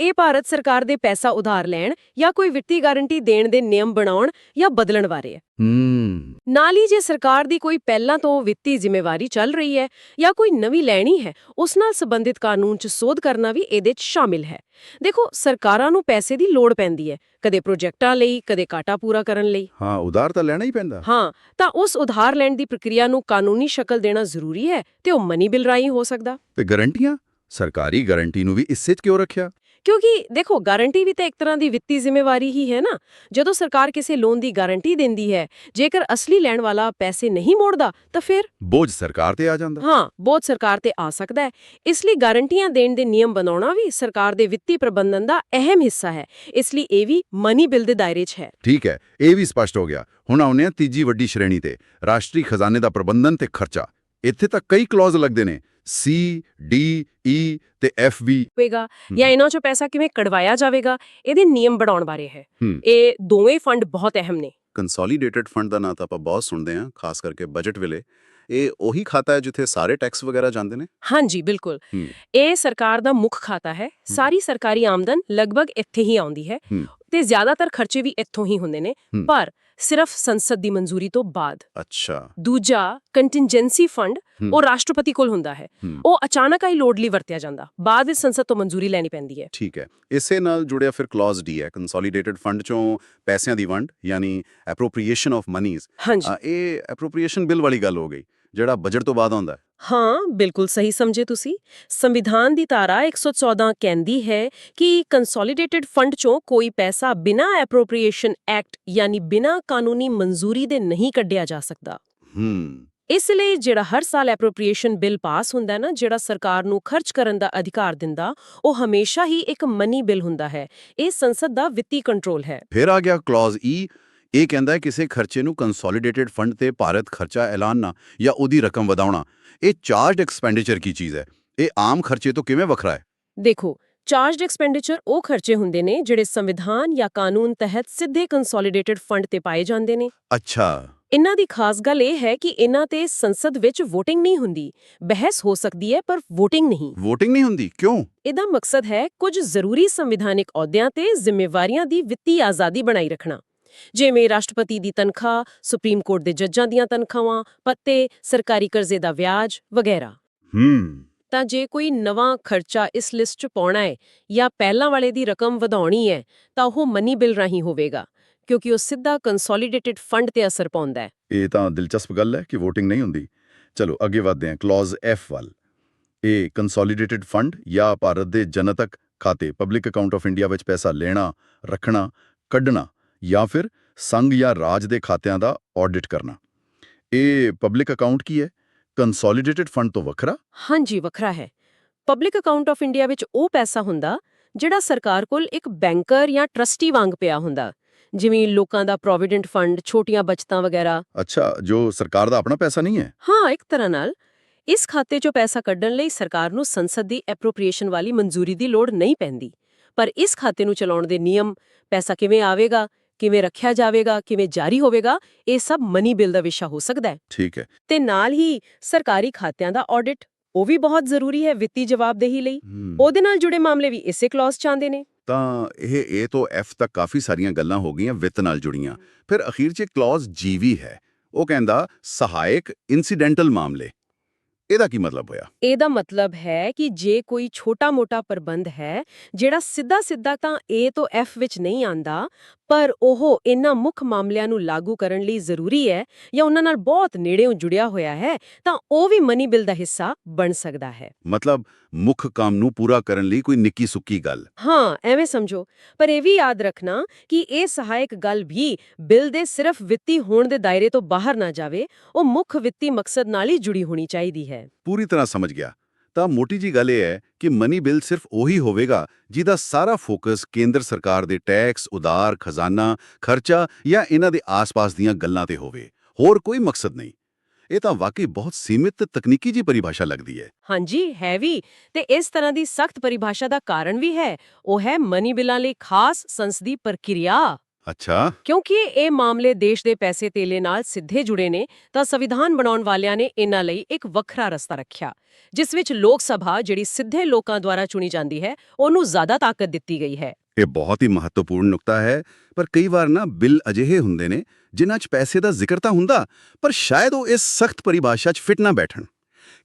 ਇਹ ਭਾਰਤ ਸਰਕਾਰ ਦੇ ਪੈਸਾ ਉਧਾਰ ਲੈਣ ਜਾਂ ਕੋਈ ਵਿੱਤੀ ਗਾਰੰਟੀ ਦੇਣ ਦੇ ਨਿਯਮ ਬਣਾਉਣ ਜਾਂ ਬਦਲਣ ਬਾਰੇ ਹੈ। ਹੂੰ। ਨਾਲ ਹੀ ਜੇ ਸਰਕਾਰ ਦੀ ਕੋਈ ਪਹਿਲਾਂ ਤੋਂ ਵਿੱਤੀ ਜ਼ਿੰਮੇਵਾਰੀ ਚੱਲ ਰਹੀ ਹੈ ਜਾਂ ਕੋਈ ਨਵੀਂ ਲੈਣੀ ਹੈ ਉਸ ਨਾਲ ਸੰਬੰਧਿਤ ਕਾਨੂੰਨ 'ਚ ਸੋਧ ਕਰਨਾ ਵੀ ਇਹਦੇ 'ਚ ਸ਼ਾਮਿਲ ਹੈ। ਦੇਖੋ ਸਰਕਾਰਾਂ ਨੂੰ ਪੈਸੇ ਦੀ ਲੋੜ ਪੈਂਦੀ ਹੈ ਕਦੇ ਪ੍ਰੋਜੈਕਟਾਂ ਲਈ ਕਦੇ ਕਾਟਾ ਪੂਰਾ ਕਰਨ ਲਈ। ਹਾਂ ਉਧਾਰ ਤਾਂ ਲੈਣਾ ਹੀ ਪੈਂਦਾ। ਹਾਂ ਤਾਂ ਉਸ ਉਧਾਰ ਲੈਣ ਦੀ ਪ੍ਰਕਿਰਿਆ ਨੂੰ ਕਾਨੂੰਨੀ ਸ਼ਕਲ ਦੇਣਾ ਜ਼ਰੂਰੀ ਹੈ ਤੇ ਉਹ ਮਨੀ ਬਿਲ ਰਾਹੀਂ ਹੋ ਸਕਦਾ। ਤੇ ਗਾਰੰਟੀਆਂ? ਸਰਕਾਰੀ ਗਾਰੰਟੀ ਨੂੰ ਵੀ ਇਸੇ 'ਚ ਕਿਉਂ ਰੱਖਿਆ? ਕਿਉਂਕਿ ਦੇਖੋ ਗਾਰੰਟੀ ਵੀ ਤਾਂ ਇੱਕ ਤਰ੍ਹਾਂ ਦੀ ਵਿੱਤੀ ਜ਼ਿੰਮੇਵਾਰੀ ਹੀ ਹੈ ਨਾ। ਜਦੋਂ ਸਰਕਾਰ ਕਿਸੇ ਲੋਨ ਦੀ ਗਾਰੰਟੀ ਦਿੰਦੀ ਹੈ ਜੇਕਰ ਅਸਲੀ ਲੈਣ ਵਾਲਾ ਪੈਸੇ ਨਹੀਂ ਮੋੜਦਾ ਤਾਂ ਫਿਰ? ਬੋਝ ਸਰਕਾਰ ਤੇ ਆ ਜਾਂਦਾ। ਹਾਂ ਬਹੁਤ ਸਰਕਾਰ ਤੇ ਆ ਸਕਦਾ ਹੈ। ਇਸ ਲਈ ਗਾਰੰਟੀਆਂ ਦੇਣ ਦੇ ਨਿਯਮ ਬਣਾਉਣਾ ਵੀ ਸਰਕਾਰ ਦੇ ਵਿੱਤੀ ਪ੍ਰਬੰਧਨ ਦਾ ਅਹਿਮ ਹਿੱਸਾ ਹੈ। ਇਸ ਲਈ ਇਹ ਵੀ ਮਨੀ ਬਿਲ ਦੇ ਦਾਇਰੇ 'ਚ ਹੈ। ਠੀਕ ਹੈ ਇਹ ਵੀ ਸਪਸ਼ਟ ਹੋ ਗਿਆ। ਹੁਣ ਆਉਂਦੇ ਹਾਂ ਤੀਜੀ ਵੱਡੀ ਸ਼੍ਰੇਣੀ ਤੇ ਰਾਸ਼ਟਰੀ ਖਜ਼ਾਨੇ ਦਾ ਪ੍ਰਬੰਧਨ ਤੇ ਖਰਚਾ। ਇੱਥੇ ਤਾਂ ਕਈ ਕਲੌਜ਼ ਲੱਗਦੇ ਨੇ। ਸੀ ਡੀ ਈ ਤੇ ਐਫ ਵੀ। ਹੋਵੇਗਾ ਜਾਂ ਇਹਨਾਂ 'ਚੋਂ ਪੈਸਾ ਕਿਵੇਂ ਕਢਵਾਇਆ ਜਾਵੇਗਾ ਇਹਦੇ ਨਿਯਮ ਬਣਾਉਣ ਬਾਰੇ ਹੈ। ਇਹ ਦੋਵੇਂ ਫੰਡ ਬਹੁਤ ਅਹਿਮ ਨੇ। ਕੰਸੋਲੀਡੇਟਡ ਫੰਡ ਦਾ ਨਾਂ ਤਾਂ ਆਪਾਂ ਬਹੁਤ ਸੁਣਦੇ ਹਾਂ ਖਾਸ ਕਰਕੇ ਬਜਟ ਵੇਲੇ। ਇਹ ਉਹੀ ਖਾਤਾ ਹੈ ਜਿੱਥੇ ਸਾਰੇ ਟੈਕਸ ਵਗੈਰਾ ਜਾਂਦੇ ਨੇ? ਹਾਂਜੀ ਬਿਲਕੁਲ। ਇਹ ਸਰਕਾਰ ਦਾ ਮੁੱਖ ਖਾਤਾ ਹੈ। ਸਾਰੀ ਸਰਕਾਰੀ ਆਮਦਨ ਲਗਭਗ ਇੱਥੇ ਹੀ ਆਉਂਦੀ ਹੈ। ਤੇ ਜ਼ਿਆਦਾਤਰ ਖਰਚੇ ਵੀ ਇੱਥੋਂ ਹੀ ਹੁੰਦੇ ਨੇ। ਪਰ ਸਿਰਫ ਸੰਸਦ ਦੀ ਮਨਜ਼ੂਰੀ ਤੋਂ ਬਾਅਦ। ਅੱਛਾ। ਦੂਜਾ ਕੰਟਿੰਜੈਂਸੀ ਫੰਡ ਹੂੰ। ਉਹ ਰਾਸ਼ਟਰਪਤੀ ਕੋਲ ਹੁੰਦਾ ਹੈ। ਹੂੰ। ਉਹ ਅਚਾਨਕ ਆਈ ਲੋੜ ਲਈ ਵਰਤਿਆ ਜਾਂਦਾ। ਬਾਅਦ ਵਿੱਚ ਸੰਸਦ ਤੋਂ ਮਨਜ਼ੂਰੀ ਲੈਣੀ ਪੈਂਦੀ ਹੈ। ਠੀਕ ਹੈ। ਇਸੇ ਨਾਲ ਜੁੜਿਆ ਫਿਰ ਕਲੌਜ਼ ਡੀ ਹੈ। ਕੰਸੋਲੀਡੇਟਡ ਫੰਡ ਚੋਂ ਪੈਸਿਆਂ ਦੀ ਵੰਡ ਯਾਨੀ ਐਪਰੋਪ੍ਰੀਏਸ਼ਨ ਆਫ ਮਨੀਜ਼ ਇਹ ਐਪਰੋਪ੍ਰੀਏਸ਼ਨ ਬਿੱਲ ਵਾਲੀ ਗੱਲ ਹੋ ਗਈ ਜਿਹੜਾ ਬਜਟ ਤੋਂ ਬਾਅਦ ਆਉਂਦਾ ਹੈ ਬਿਲਕੁਲ ਸਹੀ ਸਮਝੇ ਤੁਸੀਂ। ਸੰਵਿਧਾਨ ਦੀ ਧਾਰਾ 114 ਕਹਿੰਦੀ ਹੈ ਕਿ ਕੰਸੋਲੀਡੇਟਡ ਫੰਡ ਚੋਂ ਕੋਈ ਪੈਸਾ ਬਿਨਾਂ ਐਪਰੋਪ੍ਰੀਏਸ਼ਨ ਐਕਟ ਯਾਨੀ ਬਿਨਾਂ ਕਾਨੂੰਨੀ ਮਨਜ਼ੂਰੀ ਦੇ ਨਹੀਂ ਕੱਢਿਆ ਜਾ ਸਕਦਾ। ਹੂੰ। ਇਸ ਲਈ ਜਿਹੜਾ ਹਰ ਸਾਲ ਐਪਰੋਪ੍ਰੀਏਸ਼ਨ ਬਿੱਲ ਪਾਸ ਹੁੰਦਾ ਹੈ ਨਾ ਜਿਹੜਾ ਸਰਕਾਰ ਨੂੰ ਖਰਚ ਕਰਨ ਦਾ ਅਧਿਕਾਰ ਦਿੰਦਾ ਉਹ ਹਮੇਸ਼ਾ ਹੀ ਇੱਕ ਮਨੀ ਬਿੱਲ ਹੁੰਦਾ ਹੈ। ਇਹ ਸੰਸਦ ਦਾ ਵਿੱਤੀ ਕੰਟਰੋਲ ਹੈ। ਫਿਰ ਆ ਗਿਆ ਕਲੌਜ਼ ਈ ਇਹ ਕਹਿੰਦਾ ਕਿਸੇ ਖਰਚੇ ਨੂੰ ਕੰਸੋਲੀਡੇਟਡ ਫੰਡ ਤੇ ਭਾਰਤ ਖਰਚਾ ਐਲਾਨਣਾ ਜਾਂ ਉਹਦੀ ਰਕਮ ਵਧਾਉਣਾ। ਇਹ ਚਾਰਜਡ ਐਕਸਪੈਂਡੀਚਰ ਕੀ ਚੀਜ਼ ਹੈ? ਇਹ ਆਮ ਖਰਚੇ ਤੋਂ ਕਿਵੇਂ ਵੱਖਰਾ ਹੈ? ਦੇਖੋ ਚਾਰਜਡ ਐਕਸਪੈਂਡੀਚਰ ਉਹ ਖਰਚੇ ਹੁੰਦੇ ਨੇ ਜਿਹੜੇ ਸੰਵਿਧਾਨ ਜਾਂ ਕਾਨੂੰਨ ਤਹਿਤ ਸਿੱਧੇ ਕੰਸੋਲੀਡੇਟਡ ਫੰਡ ਤੇ ਪਾਏ ਜਾਂਦੇ ਨੇ। ਅੱਛਾ। ਇਹਨਾਂ ਦੀ ਖਾਸ ਗੱਲ ਇਹ ਹੈ ਕਿ ਇਹਨਾਂ ਤੇ ਸੰਸਦ ਵਿੱਚ VOTING ਨਹੀਂ ਹੁੰਦੀ। ਬਹਿਸ ਹੋ ਸਕਦੀ ਹੈ ਪਰ VOTING ਨਹੀਂ। VOTING ਨਹੀਂ ਹੁੰਦੀ? ਕਿਉਂ? ਇਹਦਾ ਮਕਸਦ ਹੈ ਕੁਝ ਜ਼ਰੂਰੀ ਸੰਵਿਧਾਨਿਕ ਅਹੁਦਿਆਂ ਤੇ ਜ਼ਿੰਮੇਵਾਰੀਆਂ ਦੀ ਵਿੱਤੀ ਆਜ਼ਾਦੀ ਬਣਾਈ ਰੱਖਣਾ। ਜਿਵੇਂ ਰਾਸ਼ਟਰਪਤੀ ਦੀ ਤਨਖਾਹ ਸੁਪਰੀਮ ਕੋਰਟ ਦੇ ਜੱਜਾਂ ਦੀਆਂ ਤਨਖਾਹਾਂ ਪੱਤੇ ਸਰਕਾਰੀ ਕਰਜ਼ੇ ਦਾ ਵਿਆਜ ਵਗੈਰਾ। ਹੂੰ। ਤਾਂ ਜੇ ਕੋਈ ਨਵਾਂ ਖਰਚਾ ਇਸ ਲਿਸਟ 'ਚ ਪਾਉਣਾ ਹੈ ਜਾਂ ਪਹਿਲਾਂ ਵਾਲੇ ਦੀ ਰਕਮ ਵਧਾਉਣੀ ਹੈ ਤਾਂ ਉਹ ਮਨੀ ਬਿੱਲ ਰਾਹੀਂ ਹੋਵੇਗਾ ਕਿਉਂਕਿ ਉਹ ਸਿੱਧਾ ਕੰਸੋਲੀਡੇਟਡ ਫੰਡ ਤੇ ਅਸਰ ਪਾਉਂਦਾ ਹੈ। ਇਹ ਤਾਂ ਦਿਲਚਸਪ ਗੱਲ ਹੈ ਕਿ VOTING ਨਹੀਂ ਹੁੰਦੀ। ਚਲੋ ਅੱਗੇ ਵਧਦੇ ਹਾਂ ਕਲੌਜ਼ ਐਫ ਵੱਲ। ਇਹ ਕੰਸੋਲੀਡੇਟਡ ਫੰਡ ਜਾਂ ਭਾਰਤ ਦੇ ਜਨਤਕ ਖਾਤੇ ਪਬਲਿਕ ਅਕਾਊਂਟ ਆਫ ਇੰਡੀਆ ਵਿੱਚ ਪੈਸਾ ਲੈਣਾ ਰੱਖਣਾ ਕੱਢਣਾ। ਜਾਂ ਫਿਰ ਸੰਘ ਜਾਂ ਰਾਜ ਦੇ ਖਾਤਿਆਂ ਦਾ ਆਡਿਟ ਕਰਨਾ। ਇਹ ਪਬਲਿਕ ਅਕਾਊਂਟ ਕੀ ਹੈ? ਕੰਸੋਲੀਡੇਟਡ ਫੰਡ ਤੋਂ ਵੱਖਰਾ? ਹਾਂਜੀ ਵੱਖਰਾ ਹੈ। ਪਬਲਿਕ ਅਕਾਊਂਟ ਆਫ ਇੰਡੀਆ ਵਿੱਚ ਉਹ ਪੈਸਾ ਹੁੰਦਾ ਜਿਹੜਾ ਸਰਕਾਰ ਕੋਲ ਇੱਕ ਬੈਂਕਰ ਜਾਂ ਟਰਸਟੀ ਵਾਂਗ ਪਿਆ ਹੁੰਦਾ। ਜਿਵੇਂ ਲੋਕਾਂ ਦਾ ਪ੍ਰੋਵੀਡੈਂਟ ਫੰਡ ਛੋਟੀਆਂ ਬਚਤਾਂ ਵਗੈਰਾ। ਅੱਛਾ ਜੋ ਸਰਕਾਰ ਦਾ ਆਪਣਾ ਪੈਸਾ ਨਹੀਂ ਹੈ? ਹਾਂ ਇੱਕ ਤਰ੍ਹਾਂ ਨਾਲ। ਇਸ ਖਾਤੇ 'ਚੋਂ ਪੈਸਾ ਕੱਢਣ ਲਈ ਸਰਕਾਰ ਨੂੰ ਸੰਸਦ ਦੀ ਐਪਰੋਪ੍ਰੀਏਸ਼ਨ ਵਾਲੀ ਮਨਜ਼ੂਰੀ ਦੀ ਲੋੜ ਨਹੀਂ ਪੈਂਦੀ। ਪਰ ਇਸ ਖਾਤੇ ਨੂੰ ਚਲਾਉਣ ਦੇ ਨਿਯਮ ਪੈਸਾ ਕਿਵੇਂ ਆਵੇਗਾ? ਕਿਵੇਂ ਰੱਖਿਆ ਜਾਵੇਗਾ ਕਿਵੇਂ ਜਾਰੀ ਹੋਵੇਗਾ ਇਹ ਸਭ ਮਨੀ ਬਿੱਲ ਦਾ ਵਿਸ਼ਾ ਹੋ ਸਕਦਾ ਹੈ। ਠੀਕ ਹੈ। ਤੇ ਨਾਲ ਹੀ ਸਰਕਾਰੀ ਖਾਤਿਆਂ ਦਾ ਆਡਿਟ ਉਹ ਵੀ ਬਹੁਤ ਜ਼ਰੂਰੀ ਹੈ ਵਿੱਤੀ ਜਵਾਬਦੇਹੀ ਲਈ। ਉਹਦੇ ਨਾਲ ਜੁੜੇ ਮਾਮਲੇ ਵੀ ਇਸੇ ਕਲੌਜ਼ ਚ ਆਉਂਦੇ ਨੇ। ਤਾਂ ਇਹ ਏ ਤੋਂ ਐਫ ਤੱਕ ਕਾਫੀ ਸਾਰੀਆਂ ਗੱਲਾਂ ਹੋ ਗਈਆਂ ਵਿੱਤ ਨਾਲ ਜੁੜੀਆਂ। ਫਿਰ ਅਖੀਰ 'ਚ ਕਲੌਜ਼ ਜੀ ਵੀ ਹੈ। ਉਹ ਕਹਿੰਦਾ ਸਹਾਇਕ ਇਨਸੀਡੈਂਟਲ ਮਾਮਲੇ। ਇਹਦਾ ਕੀ ਮਤਲਬ ਹੋਇਆ? ਇਹਦਾ ਮਤਲਬ ਹੈ ਕਿ ਜੇ ਕੋਈ ਛੋਟਾ-ਮੋਟਾ ਪ੍ਰਬੰਧ ਹੈ ਜਿਹੜਾ ਸਿੱਧਾ-ਸਿੱਧਾ ਤਾਂ A ਤੋਂ F ਵਿੱਚ ਨਹੀਂ ਆਂਦਾ ਪਰ ਉਹ ਇਹਨਾਂ ਮੁੱਖ ਮਾਮਲਿਆਂ ਨੂੰ ਲਾਗੂ ਕਰਨ ਲਈ ਜ਼ਰੂਰੀ ਹੈ ਜਾਂ ਉਹਨਾਂ ਨਾਲ ਬਹੁਤ ਨੇੜਿਓਂ ਜੁੜਿਆ ਹੋਇਆ ਹੈ ਤਾਂ ਉਹ ਵੀ ਮਨੀ ਬਿੱਲ ਦਾ ਹਿੱਸਾ ਬਣ ਸਕਦਾ ਹੈ। ਮਤਲਬ ਮੁੱਖ ਕੰਮ ਨੂੰ ਪੂਰਾ ਕਰਨ ਲਈ ਕੋਈ ਨਿੱਕੀ ਸੁੱਕੀ ਗੱਲ। ਹਾਂ ਐਵੇਂ ਸਮਝੋ। ਪਰ ਇਹ ਵੀ ਯਾਦ ਰੱਖਣਾ ਕਿ ਇਹ ਸਹਾਇਕ ਗੱਲ ਵੀ ਬਿੱਲ ਦੇ ਸਿਰਫ ਵਿੱਤੀ ਹੋਣ ਦੇ ਦਾਇਰੇ ਤੋਂ ਬਾਹਰ ਨਾ ਜਾਵੇ ਉਹ ਮੁੱਖ ਵਿੱਤੀ ਮਕਸਦ ਨਾਲ ਹੀ ਜੁੜੀ ਹੋਣੀ ਚਾਹੀਦੀ ਹੈ। ਪੂਰੀ ਤਰ੍ਹਾਂ ਸਮਝ ਗਿਆ। ਤਾਂ ਮੋਟੀ ਜੀ ਗੱਲ ਇਹ ਹੈ ਕਿ ਮਨੀ ਬਿੱਲ ਸਿਰਫ ਉਹੀ ਹੋਵੇਗਾ ਜਿਹਦਾ ਸਾਰਾ ਫੋਕਸ ਕੇਂਦਰ ਸਰਕਾਰ ਦੇ ਟੈਕਸ ਉਦਾਰ ਖਜ਼ਾਨਾ ਖਰਚਾ ਜਾਂ ਇਹਨਾਂ ਦੇ ਆਸ-ਪਾਸ ਦੀਆਂ ਗੱਲਾਂ ਤੇ ਹੋਵੇ। ਹੋਰ ਕੋਈ ਮਕਸਦ ਨਹੀਂ। ਇਹ ਤਾਂ ਵਾਕਈ ਬਹੁਤ ਸੀਮਿਤ ਤੇ ਤਕਨੀਕੀ ਜੀ ਪਰਿਭਾਸ਼ਾ ਲੱਗਦੀ ਹੈ। ਹਾਂਜੀ ਹੈ ਵੀ। ਤੇ ਇਸ ਤਰ੍ਹਾਂ ਦੀ ਸਖਤ ਪਰਿਭਾਸ਼ਾ ਦਾ ਕਾਰਨ ਵੀ ਹੈ। ਉਹ ਹੈ ਮਨੀ ਬਿੱਲਾਂ ਲਈ ਖਾਸ ਸੰਸਦੀ ਪ੍ਰਕਿਰਿਆ। ਅੱਛਾ। ਕਿਉਂਕਿ ਇਹ ਮਾਮਲੇ ਦੇਸ਼ ਦੇ ਪੈਸੇ ਤੇਲੇ ਨਾਲ ਸਿੱਧੇ ਜੁੜੇ ਨੇ ਤਾਂ ਸੰਵਿਧਾਨ ਬਣਾਉਣ ਵਾਲਿਆਂ ਨੇ ਇਹਨਾਂ ਲਈ ਇੱਕ ਵੱਖਰਾ ਰਸਤਾ ਰੱਖਿਆ ਜਿਸ ਵਿੱਚ ਲੋਕ ਸਭਾ ਜਿਹੜੀ ਸਿੱਧੇ ਲੋਕਾਂ ਦੁਆਰਾ ਚੁਣੀ ਜਾਂਦੀ ਹੈ ਉਹਨੂੰ ਜ਼ਿਆਦਾ ਤਾਕਤ ਦਿੱਤੀ ਗਈ ਹੈ। ਇਹ ਬਹੁਤ ਹੀ ਮਹੱਤਵਪੂਰਨ ਨੁਕਤਾ ਹੈ ਪਰ ਕਈ ਵਾਰ ਨਾ ਬਿੱਲ ਅਜਿਹੇ ਹੁੰਦੇ ਨੇ ਜਿਨ੍ਹਾਂ 'ਚ ਪੈਸੇ ਦਾ ਜ਼ਿਕਰ ਤਾਂ ਹੁੰਦਾ ਪਰ ਸ਼ਾਇਦ ਉਹ ਇਸ ਸਖਤ ਪਰਿਭਾਸ਼ਾ 'ਚ ਫਿੱਟ ਨਾ ਬੈਠਣ।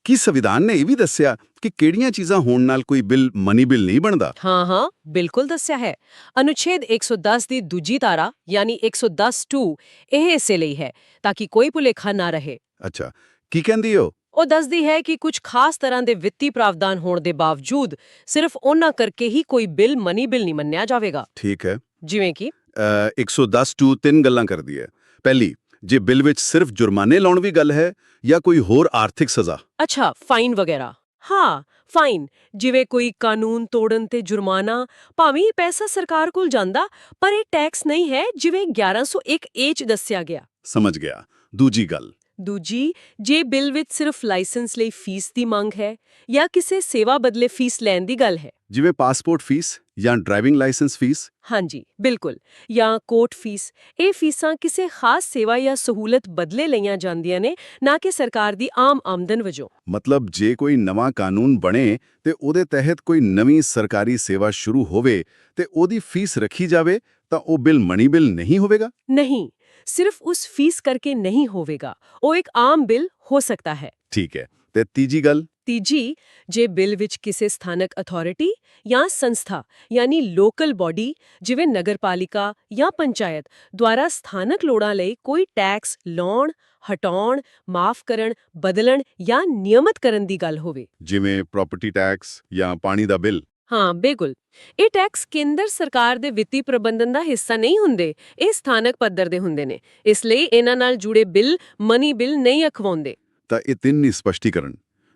ਕੀ ਸੰਵਿਧਾਨ ਨੇ ਇਹ ਵੀ ਦੱਸਿਆ ਕਿ ਕਿਹੜੀਆਂ ਚੀਜ਼ਾਂ ਹੋਣ ਨਾਲ ਕੋਈ ਬਿੱਲ ਮਨੀ ਬਿੱਲ ਨਹੀਂ ਬਣਦਾ? ਹਾਂ ਹਾਂ ਬਿਲਕੁਲ ਦੱਸਿਆ ਹੈ। ਅਨੁਛੇਦ 110 ਦੀ ਦੂਜੀ ਧਾਰਾ ਯਾਨੀ 110.2 ਇਹ ਇਸੇ ਲਈ ਹੈ ਤਾਂ ਕਿ ਕੋਈ ਭੁਲੇਖਾ ਨਾ ਰਹੇ। ਅੱਛਾ ਕੀ ਕਹਿੰਦੀ ਹੋ ਉਹ ਦੱਸਦੀ ਹੈ ਕਿ ਕੁਝ ਖਾਸ ਤਰ੍ਹਾਂ ਦੇ ਵਿੱਤੀ ਪ੍ਰਾਵਧਾਨ ਹੋਣ ਦੇ ਬਾਵਜੂਦ ਸਿਰਫ ਉਹਨਾਂ ਕਰਕੇ ਹੀ ਕੋਈ ਬਿੱਲ ਮਨੀ ਬਿੱਲ ਨਹੀਂ ਮੰਨਿਆ ਜਾਵੇਗਾ। ਠੀਕ ਹੈ। ਜਿਵੇਂ ਕਿ ਅ, 110 ਟੂ ਤਿੰਨ ਗੱਲਾਂ ਕਰਦੀ ਹੈ। ਪਹਿਲੀ ਜੇ ਬਿੱਲ ਵਿੱਚ ਸਿਰਫ ਜੁਰਮਾਨੇ ਲਾਉਣ ਵੀ ਗੱਲ ਹੈ ਜਾਂ ਕੋਈ ਹੋਰ ਆਰਥਿਕ ਸਜ਼ਾ? ਅੱਛਾ ਫਾਈਨ ਵਗੈਰਾ। ਹਾਂ ਫਾਈਨ। ਜਿਵੇਂ ਕੋਈ ਕਾਨੂੰਨ ਤੋੜਨ ਤੇ ਜੁਰਮਾਨਾ ਭਾਵੇਂ ਇਹ ਪੈਸਾ ਸਰਕਾਰ ਕੋਲ ਜਾਂਦਾ ਪਰ ਇਹ ਟੈਕਸ ਨਹੀਂ ਹੈ ਜਿਵੇਂ 1101 ਏ ਚ ਦੱਸਿਆ ਗਿਆ। ਸਮਝ ਗਿਆ। ਦੂਜੀ ਗੱਲ ਦੂਜੀ ਜੇ ਬਿੱਲ ਵਿੱਚ ਸਿਰਫ ਲਾਇਸੈਂਸ ਲਈ ਫੀਸ ਦੀ ਮੰਗ ਹੈ ਜਾਂ ਕਿਸੇ ਸੇਵਾ ਬਦਲੇ ਫੀਸ ਲੈਣ ਦੀ ਗੱਲ ਹੈ। ਜਿਵੇਂ ਪਾਸਪੋਰਟ ਫੀਸ ਜਾਂ ਡਰਾਈਵਿੰਗ ਲਾਇਸੈਂਸ ਫੀਸ? ਹਾਂਜੀ ਬਿਲਕੁਲ। ਜਾਂ ਕੋਰਟ ਫੀਸ। ਇਹ ਫੀਸਾਂ ਕਿਸੇ ਖਾਸ ਸੇਵਾ ਜਾਂ ਸਹੂਲਤ ਬਦਲੇ ਲਈਆਂ ਜਾਂਦੀਆਂ ਨੇ ਨਾ ਕਿ ਸਰਕਾਰ ਦੀ ਆਮ ਆਮਦਨ ਵਜੋਂ। ਮਤਲਬ ਜੇ ਕੋਈ ਨਵਾਂ ਕਾਨੂੰਨ ਬਣੇ ਤੇ ਉਹਦੇ ਤਹਿਤ ਕੋਈ ਨਵੀਂ ਸਰਕਾਰੀ ਸੇਵਾ ਸ਼ੁਰੂ ਹੋਵੇ ਤੇ ਉਹਦੀ ਫੀਸ ਰੱਖੀ ਜਾਵੇ ਤਾਂ ਉਹ ਬਿੱਲ ਮਨੀ ਬਿੱਲ ਨਹੀਂ ਹੋਵੇਗਾ? ਨਹੀਂ। ਸਿਰਫ ਉਸ ਫੀਸ ਕਰਕੇ ਨਹੀਂ ਹੋਵੇਗਾ ਉਹ ਇੱਕ ਆਮ ਬਿੱਲ ਹੋ ਸਕਦਾ ਹੈ। ਠੀਕ ਹੈ ਤੇ ਤੀਜੀ ਗੱਲ? ਤੀਜੀ ਜੇ ਬਿੱਲ ਵਿੱਚ ਕਿਸੇ ਸਥਾਨਕ ਅਥਾਰਟੀ ਜਾਂ ਸੰਸਥਾ ਯਾਨੀ ਲੋਕਲ ਬਾਡੀ ਜਿਵੇਂ ਨਗਰਪਾਲਿਕਾ ਜਾਂ ਪੰਚਾਇਤ ਦੁਆਰਾ ਸਥਾਨਕ ਲੋੜਾਂ ਲਈ ਕੋਈ ਟੈਕਸ ਲਾਉਣ ਹਟਾਉਣ ਮਾਫ ਕਰਨ ਬਦਲਣ ਜਾਂ ਨਿਯਮਤ ਕਰਨ ਦੀ ਗੱਲ ਹੋਵੇ। ਜਿਵੇਂ ਪ੍ਰਾਪਰਟੀ ਟੈਕਸ ਜਾਂ ਪਾਣੀ ਦਾ ਬਿੱਲ। ਹਾਂ ਬਿਲਕੁਲ। ਇਹ ਟੈਕਸ ਕੇਂਦਰ ਸਰਕਾਰ ਦੇ ਵਿੱਤੀ ਪ੍ਰਬੰਧਨ ਦਾ ਹਿੱਸਾ ਨਹੀਂ ਹੁੰਦੇ ਇਹ ਸਥਾਨਕ ਪੱਧਰ ਦੇ ਹੁੰਦੇ ਨੇ। ਇਸ ਲਈ ਇਹਨਾਂ ਨਾਲ ਜੁੜੇ ਬਿੱਲ ਮਨੀ ਬਿੱਲ ਨਹੀਂ ਅਖਵਾਉਂਦੇ। ਤਾਂ ਇਹ ਤਿੰਨ ਹੀ ਸਪਸ਼ਟੀਕਰਨ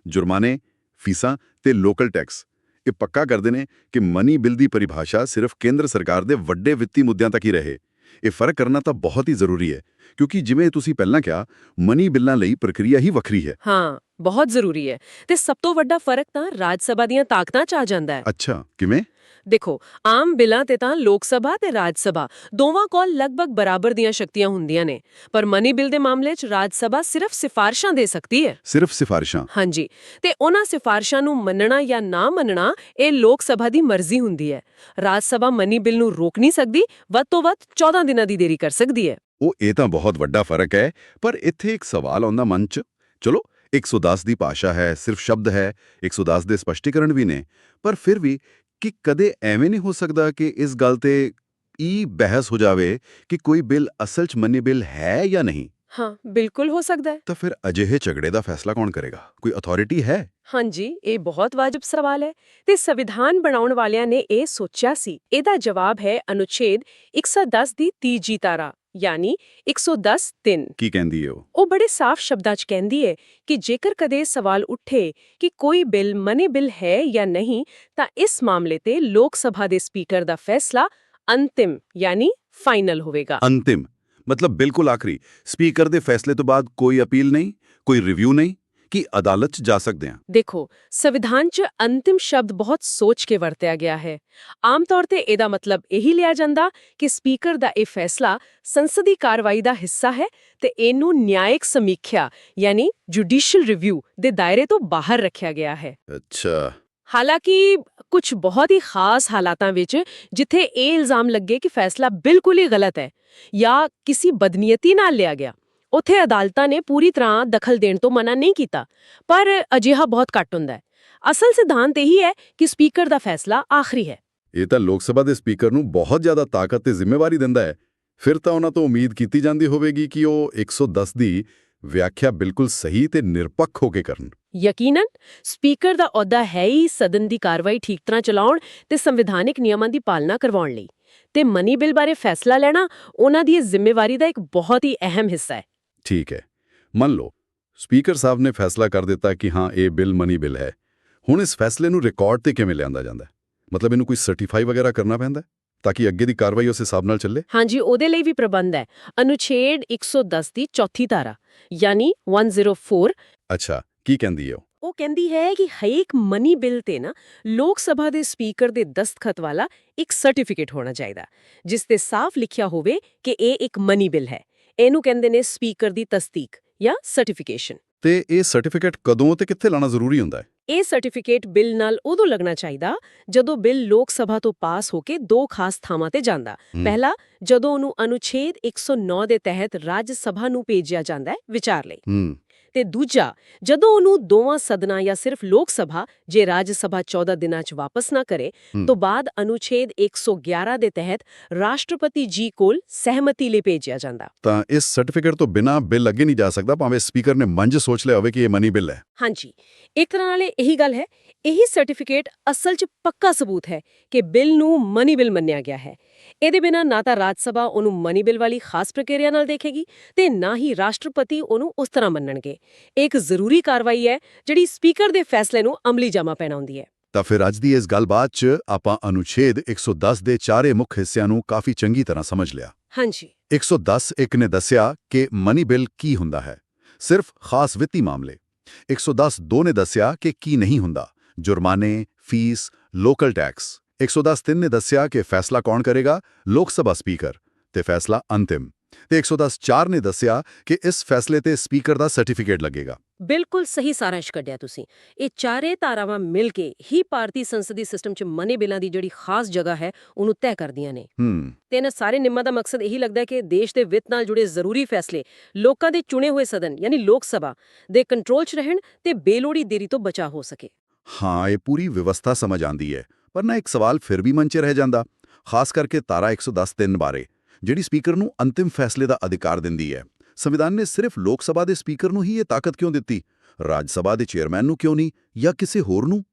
ਜੁਰਮਾਨੇ ਫੀਸਾਂ ਤੇ ਲੋਕਲ ਟੈਕਸ। ਇਹ ਪੱਕਾ ਕਰਦੇ ਨੇ ਕਿ ਮਨੀ ਬਿੱਲ ਦੀ ਪਰਿਭਾਸ਼ਾ ਸਿਰਫ ਕੇਂਦਰ ਸਰਕਾਰ ਦੇ ਵੱਡੇ ਵਿੱਤੀ ਮੁੱਦਿਆਂ ਤੱਕ ਹੀ ਰਹੇ। ਇਹ ਫ਼ਰਕ ਕਰਨਾ ਤਾਂ ਬਹੁਤ ਹੀ ਜ਼ਰੂਰੀ ਹੈ ਕਿਉਂਕਿ ਜਿਵੇਂ ਤੁਸੀਂ ਪਹਿਲਾਂ ਕਿਹਾ ਮਨੀ ਬਿੱਲਾਂ ਲਈ ਪ੍ਰਕਿਰਿਆ ਹੀ ਵੱਖਰੀ ਹੈ। ਹਾਂ। ਬਹੁਤ ਜ਼ਰੂਰੀ ਹੈ। ਤੇ ਸਭ ਤੋਂ ਵੱਡਾ ਫ਼ਰਕ ਤਾਂ ਰਾਜ ਸਭਾ ਦੀਆਂ ਤਾਕਤਾਂ 'ਚ ਆ ਜਾਂਦਾ ਹੈ। ਅੱਛਾ ਕਿਵੇਂ? ਦੇਖੋ ਆਮ ਬਿੱਲਾਂ ਤੇ ਤਾਂ ਲੋਕ ਸਭਾ ਤੇ ਰਾਜ ਸਭਾ ਦੋਵਾਂ ਕੋਲ ਲਗਭਗ ਬਰਾਬਰ ਦੀਆਂ ਸ਼ਕਤੀਆਂ ਹੁੰਦੀਆਂ ਨੇ। ਪਰ ਮਨੀ ਬਿੱਲ ਦੇ ਮਾਮਲੇ 'ਚ ਰਾਜ ਸਭਾ ਸਿਰਫ ਸਿਫਾਰਸ਼ਾਂ ਦੇ ਸਕਦੀ ਹੈ। ਸਿਰਫ ਸਿਫਾਰਿਸ਼ਾਂ? ਹਾਂਜੀ। ਤੇ ਉਹਨਾਂ ਸਿਫਾਰਸ਼ਾਂ ਨੂੰ ਮੰਨਣਾ ਜਾਂ ਨਾ ਮੰਨਣਾ ਇਹ ਲੋਕ ਸਭਾ ਦੀ ਮਰਜ਼ੀ ਹੁੰਦੀ ਹੈ। ਰਾਜ ਸਭਾ ਮਨੀ ਬਿੱਲ ਨੂੰ ਰੋਕ ਨਹੀਂ ਸਕਦੀ ਵੱਧ ਤੋਂ ਵੱਧ 14 ਦਿਨਾਂ ਦੀ ਦੇਰੀ ਕਰ ਸਕਦੀ ਹੈ। ਉਹ ਇਹ ਤਾਂ ਬਹੁਤ ਵੱਡਾ ਫ਼ਰਕ ਹੈ। ਪਰ ਇੱਥੇ ਇੱਕ ਸਵਾਲ ਆਉਂਦਾ ਮਨ 'ਚ। ਚਲੋ 110 ਦੀ ਭਾਸ਼ਾ ਹੈ ਸਿਰਫ ਸ਼ਬਦ ਹੈ 110 ਦੇ ਸਪਸ਼ਟੀਕਰਨ ਵੀ ਨੇ। ਪਰ ਫਿਰ ਵੀ ਕਿ ਕਦੇ ਐਵੇਂ ਨਹੀਂ ਹੋ ਸਕਦਾ ਕਿ ਇਸ ਗੱਲ ਤੇ ਈ ਬਹਿਸ ਹੋ ਜਾਵੇ ਕਿ ਕੋਈ ਬਿੱਲ ਅਸਲ 'ਚ ਮਨੀ ਬਿੱਲ ਹੈ ਜਾਂ ਨਹੀਂ? ਹਾਂ ਬਿਲਕੁਲ ਹੋ ਸਕਦਾ ਹੈ। ਤਾਂ ਫਿਰ ਅਜਿਹੇ ਝਗੜੇ ਦਾ ਫੈਸਲਾ ਕੌਣ ਕਰੇਗਾ? ਕੋਈ ਅਥਾਰਟੀ ਹੈ? ਹਾਂਜੀ ਇਹ ਬਹੁਤ ਵਾਜਬ ਸਵਾਲ ਹੈ ਤੇ ਸੰਵਿਧਾਨ ਬਣਾਉਣ ਵਾਲਿਆਂ ਨੇ ਇਹ ਸੋਚਿਆ ਸੀ। ਇਹਦਾ ਜਵਾਬ ਹੈ ਅਨੁਛੇਦ 110 ਦੀ ਤੀਜੀ ਤਾਰਾ। ਯਾਨੀ 110 3 ਕੀ ਕਹਿੰਦੀ ਹੈ ਉਹ ਉਹ ਬੜੇ ਸਾਫ਼ ਸ਼ਬਦਾਂ 'ਚ ਕਹਿੰਦੀ ਹੈ ਕਿ ਜੇਕਰ ਕਦੇ ਸਵਾਲ ਉੱਠੇ ਕਿ ਕੋਈ ਬਿੱਲ ਮਨੀ ਬਿੱਲ ਹੈ ਜਾਂ ਨਹੀਂ ਤਾਂ ਇਸ ਮਾਮਲੇ ਤੇ ਲੋਕ ਸਭਾ ਦੇ ਸਪੀਕਰ ਦਾ ਫੈਸਲਾ ਅੰਤਿਮ ਯਾਨੀ ਫਾਈਨਲ ਹੋਵੇਗਾ ਅੰਤਿਮ ਮਤਲਬ ਬਿਲਕੁਲ ਆਖਰੀ ਸਪੀਕਰ ਦੇ ਫੈਸਲੇ ਤੋਂ ਬਾਅਦ ਕੋਈ ਅਪੀਲ ਨਹੀਂ ਕੋਈ ਰਿਵਿਊ ਨਹੀਂ ਕਿ ਅਦਾਲਤ 'ਚ ਜਾ ਸਕਦੇ ਹਾਂ? ਦੇਖੋ ਸੰਵਿਧਾਨ 'ਚ ਅੰਤਿਮ ਸ਼ਬਦ ਬਹੁਤ ਸੋਚ ਕੇ ਵਰਤਿਆ ਗਿਆ ਹੈ। ਆਮ ਤੌਰ ਤੇ ਇਹਦਾ ਮਤਲਬ ਇਹੀ ਲਿਆ ਜਾਂਦਾ ਕਿ ਸਪੀਕਰ ਦਾ ਇਹ ਫੈਸਲਾ ਸੰਸਦੀ ਕਾਰਵਾਈ ਦਾ ਹਿੱਸਾ ਹੈ ਤੇ ਇਹਨੂੰ ਨਿਆਇਕ ਸਮੀਖਿਆ ਯਾਨੀ ਜੁਡੀਸ਼ੀਅਲ ਰਿਵਿਊ ਦੇ ਦਾਇਰੇ ਤੋਂ ਬਾਹਰ ਰੱਖਿਆ ਗਿਆ ਹੈ। ਅੱਛਾ। ਹਾਲਾਂਕਿ ਕੁਝ ਬਹੁਤ ਹੀ ਖਾਸ ਹਾਲਾਤਾਂ ਵਿੱਚ ਜਿੱਥੇ ਇਹ ਇਲਜ਼ਾਮ ਲੱਗੇ ਕਿ ਫੈਸਲਾ ਬਿਲਕੁਲ ਹੀ ਗਲਤ ਹੈ ਜਾਂ ਕਿਸੇ ਬਦਨੀਅਤੀ ਨਾਲ ਲਿਆ ਗਿਆ। ਉੱਥੇ ਅਦਾਲਤਾਂ ਨੇ ਪੂਰੀ ਤਰ੍ਹਾਂ ਦਖਲ ਦੇਣ ਤੋਂ ਮਨਾ ਨਹੀਂ ਕੀਤਾ ਪਰ ਅਜਿਹਾ ਬਹੁਤ ਘੱਟ ਹੁੰਦਾ ਹੈ। ਅਸਲ ਸਿਧਾਂਤ ਇਹੀ ਹੈ ਕਿ ਸਪੀਕਰ ਦਾ ਫੈਸਲਾ ਆਖਰੀ ਹੈ। ਇਹ ਤਾਂ ਲੋਕ ਸਭਾ ਦੇ ਸਪੀਕਰ ਨੂੰ ਬਹੁਤ ਜ਼ਿਆਦਾ ਤਾਕਤ ਤੇ ਜ਼ਿੰਮੇਵਾਰੀ ਦਿੰਦਾ ਹੈ। ਫਿਰ ਤਾਂ ਉਹਨਾਂ ਤੋਂ ਉਮੀਦ ਕੀਤੀ ਜਾਂਦੀ ਹੋਵੇਗੀ ਕਿ ਉਹ 110 ਦੀ ਵਿਆਖਿਆ ਬਿਲਕੁਲ ਸਹੀ ਤੇ ਨਿਰਪੱਖ ਹੋ ਕੇ ਕਰਨ। ਯਕੀਨਨ ਸਪੀਕਰ ਦਾ ਅਹੁਦਾ ਹੈ ਹੀ ਸਦਨ ਦੀ ਕਾਰਵਾਈ ਠੀਕ ਤਰ੍ਹਾਂ ਚਲਾਉਣ ਤੇ ਸੰਵਿਧਾਨਿਕ ਨਿਯਮਾਂ ਦੀ ਪਾਲਣਾ ਕਰਵਾਉਣ ਲਈ। ਤੇ ਮਨੀ ਬਿੱਲ ਬਾਰੇ ਫੈਸਲਾ ਲੈਣਾ ਉਹਨਾਂ ਦੀ ਜ਼ਿੰਮੇਵਾਰੀ ਦਾ ਇੱਕ ਬਹੁਤ ਹੀ ਅਹਿਮ ਹਿੱਸਾ ਹੈ। ਠੀਕ ਹੈ। ਮੰਨ ਲਓ ਸਪੀਕਰ ਸਾਹਿਬ ਨੇ ਫੈਸਲਾ ਕਰ ਦਿੱਤਾ ਕਿ ਹਾਂ ਇਹ ਬਿੱਲ ਮਨੀ ਬਿੱਲ ਹੈ। ਹੁਣ ਇਸ ਫੈਸਲੇ ਨੂੰ ਰਿਕਾਰਡ ਤੇ ਕਿਵੇਂ ਲਿਆਂਦਾ ਜਾਂਦਾ ਮਤਲਬ ਇਹਨੂੰ ਕੋਈ ਸਰਟੀਫਾਈ ਵਗੈਰਾ ਕਰਨਾ ਪੈਂਦਾ ਤਾਂ ਕਿ ਅੱਗੇ ਦੀ ਕਾਰਵਾਈ ਉਸ ਹਿਸਾਬ ਨਾਲ ਚੱਲੇ? ਹਾਂਜੀ ਉਹਦੇ ਲਈ ਵੀ ਪ੍ਰਬੰਧ ਹੈ। ਅਨੁਛੇਦ 110 ਦੀ ਚੌਥੀ ਧਾਰਾ ਯਾਨੀ 104 ਅੱਛਾ ਕੀ ਕਹਿੰਦੀ ਹੈ ਉਹ? ਉਹ ਕਹਿੰਦੀ ਹੈ ਕਿ ਹਰੇਕ ਮਨੀ ਬਿੱਲ ਤੇ ਨਾ ਲੋਕ ਸਭਾ ਦੇ ਸਪੀਕਰ ਦੇ ਦਸਤਖਤ ਵਾਲਾ ਇੱਕ ਸਰਟੀਫਿਕੇਟ ਹੋਣਾ ਚਾਹੀਦਾ ਜਿਸ ਤੇ ਸਾਫ਼ ਲਿਖਿਆ ਹੋਵੇ ਕਿ ਇਹ ਇੱਕ ਮਨੀ ਬਿੱਲ ਹੈ। ਇਹਨੂੰ ਕਹਿੰਦੇ ਨੇ ਸਪੀਕਰ ਦੀ ਤਸਦੀਕ ਜਾਂ ਸਰਟੀਫਿਕੇਸ਼ਨ ਤੇ ਇਹ ਸਰਟੀਫਿਕੇਟ ਕਦੋਂ ਤੇ ਕਿੱਥੇ ਲਾਣਾ ਜ਼ਰੂਰੀ ਹੁੰਦਾ ਹੈ? ਇਹ ਸਰਟੀਫਿਕੇਟ ਬਿੱਲ ਨਾਲ ਉਦੋਂ ਲੱਗਣਾ ਚਾਹੀਦਾ ਜਦੋਂ ਬਿੱਲ ਲੋਕ ਸਭਾ ਤੋਂ ਪਾਸ ਹੋ ਕੇ ਦੋ ਖਾਸ ਥਾਵਾਂ ਤੇ ਜਾਂਦਾ। ਪਹਿਲਾ ਜਦੋਂ ਉਹਨੂੰ ਅਨੁਛੇਦ 109 ਦੇ ਤਹਿਤ ਰਾਜ ਸਭਾ ਨੂੰ ਭੇਜਿਆ ਜਾਂਦਾ ਹੈ ਵਿਚਾਰ ਲਈ। ਤੇ ਦੂਜਾ ਜਦੋਂ ਉਹਨੂੰ ਦੋਵਾਂ ਸਦਨਾਂ ਜਾਂ ਸਿਰਫ ਲੋਕ ਸਭਾ ਜੇ ਰਾਜ ਸਭਾ 14 ਦਿਨਾਂ 'ਚ ਵਾਪਸ ਨਾ ਕਰੇ। ਤੋਂ ਬਾਅਦ ਅਨੁਛੇਦ 111 ਦੇ ਤਹਿਤ ਰਾਸ਼ਟਰਪਤੀ ਜੀ ਕੋਲ ਸਹਿਮਤੀ ਲਈ ਭੇਜਿਆ ਜਾਂਦਾ। ਤਾਂ ਇਸ ਸਰਟੀਫਿਕੇਟ ਤੋਂ ਬਿਨਾ ਬਿੱਲ ਅੱਗੇ ਨਹੀਂ ਜਾ ਸਕਦਾ ਭਾਵੇਂ ਸਪੀਕਰ ਨੇ ਮੰਜ ਸੋਚ ਲਿਆ ਹੋਵੇ ਕਿ ਇਹ ਮਨੀ ਬਿੱਲ ਹੈ। ਹਾਂਜੀ। ਇੱਕ ਤਰ੍ਹਾਂ ਨਾਲ ਇਹੀ ਗੱਲ ਹੈ ਇਹੀ ਸਰਟੀਫਿਕੇਟ ਅਸਲ 'ਚ ਪੱਕਾ ਸਬੂਤ ਹੈ ਕਿ ਬਿੱਲ ਨੂੰ ਮਨੀ ਬਿੱਲ ਮੰਨਿਆ ਗਿਆ ਹੈ। ਇਹਦੇ ਬਿਨਾ ਨਾ ਤਾਂ ਰਾਜ ਸਭਾ ਉਹਨੂੰ ਮਨੀ ਬਿੱਲ ਵਾਲੀ ਖਾਸ ਪ੍ਰਕਿਰਿਆ ਨਾਲ ਦੇਖੇਗੀ ਤੇ ਨਾ ਹੀ ਰਾਸ਼ਟਰਪਤੀ ਉਹਨੂੰ ਉਸ ਤਰ੍ਹਾਂ ਮੰਨਣਗੇ। ਇੱਕ ਜ਼ਰੂਰੀ ਕਾਰਵਾਈ ਹੈ ਜਿਹੜੀ ਸਪੀਕਰ ਦੇ ਫੈਸਲੇ ਨੂੰ ਅਮਲੀ ਜਾਮਾ ਪਹਿਨਾਉਂਦੀ ਹੈ। ਤਾਂ ਫਿਰ ਅੱਜ ਦੀ ਇਸ ਗੱਲਬਾਤ 'ਚ ਆਪਾਂ ਅਨੁਛੇਦ 110 ਦੇ ਚਾਰੇ ਮੁੱਖ ਹਿੱਸਿਆਂ ਨੂੰ ਕਾਫੀ ਚੰਗੀ ਤਰ੍ਹਾਂ ਸਮਝ ਲਿਆ। ਹਾਂਜੀ। 110 ਇੱਕ ਨੇ ਦੱਸਿਆ ਕਿ ਮਨੀ ਬਿੱਲ ਕੀ ਹੁੰਦਾ ਹੈ। ਸਿਰਫ ਖਾਸ ਵਿੱਤੀ ਮਾਮਲੇ। 110 ਦੋ ਨੇ ਦੱਸਿਆ ਕਿ ਕੀ ਨਹੀਂ ਹੁੰਦਾ। ਜੁਰਮਾਨੇ ਫੀਸ ਲੋਕਲ ਟੈਕਸ। 110 ਤਿੰਨ ਨੇ ਦੱਸਿਆ ਕਿ ਫੈਸਲਾ ਕੌਣ ਕਰੇਗਾ? ਲੋਕ ਸਭਾ ਸਪੀਕਰ। ਤੇ ਫੈਸਲਾ ਅੰਤਿਮ। ਤੇ 110 ਚਾਰ ਨੇ ਦੱਸਿਆ ਕਿ ਇਸ ਫੈਸਲੇ ਤੇ ਸਪੀਕਰ ਦਾ ਸਰਟੀਫਿਕੇਟ ਲੱਗੇਗਾ। ਬਿਲਕੁਲ ਸਹੀ ਸਾਰਾਂਸ਼ ਕੱਢਿਆ ਤੁਸੀਂ। ਇਹ ਚਾਰੇ ਧਾਰਾਵਾਂ ਮਿਲ ਕੇ ਹੀ ਭਾਰਤੀ ਸੰਸਦੀ ਸਿਸਟਮ 'ਚ ਮਨੀ ਬਿੱਲਾਂ ਦੀ ਜਿਹੜੀ ਖਾਸ ਜਗ੍ਹਾ ਹੈ ਉਹਨੂੰ ਤੈਅ ਕਰਦੀਆਂ ਨੇ। ਹੂੰ। ਤੇ ਇਹਨਾਂ ਸਾਰੇ ਨਿਯਮਾਂ ਦਾ ਮਕਸਦ ਇਹੀ ਲੱਗਦਾ ਹੈ ਕਿ ਦੇਸ਼ ਦੇ ਵਿੱਤ ਨਾਲ ਜੁੜੇ ਜ਼ਰੂਰੀ ਫੈਸਲੇ ਲੋਕਾਂ ਦੇ ਚੁਣੇ ਹੋਏ ਸਦਨ ਯਾਨੀ ਲੋਕ ਸਭਾ ਦੇ ਕੰਟਰੋਲ 'ਚ ਰਹਿਣ ਤੇ ਬੇਲੋੜੀ ਦੇਰੀ ਤੋਂ ਬਚਾ ਹੋ ਸਕੇ। ਹਾਂ ਇਹ ਪੂਰੀ ਵਿਵਸਥਾ ਸਮਝ ਆਂਦੀ ਹੈ। ਪਰ ਨਾ ਇੱਕ ਸਵਾਲ ਫਿਰ ਵੀ ਮਨ 'ਚ ਰਹਿ ਜਾਂਦਾ, ਖਾਸ ਕਰਕੇ ਤਾਰਾ 110 ਤਿੰਨ ਬਾਰੇ, ਜਿਹੜੀ ਸਪੀਕਰ ਨੂੰ ਅੰਤਿਮ ਫੈਸਲੇ ਦਾ ਅਧਿਕਾਰ ਦਿੰਦੀ ਹੈ। ਸੰਵਿਧਾਨ ਨੇ ਸਿਰਫ ਲੋਕ ਸਭਾ ਦੇ ਸਪੀਕਰ ਨੂੰ ਹੀ ਇਹ ਤਾਕਤ ਕਿਉਂ ਦਿੱਤੀ? ਰਾਜ ਸਭਾ ਦੇ ਚੇਅਰਮੈਨ ਨੂੰ ਕਿਉਂ ਨਹੀਂ ਜਾਂ ਕਿਸੇ ਹੋਰ ਨੂੰ?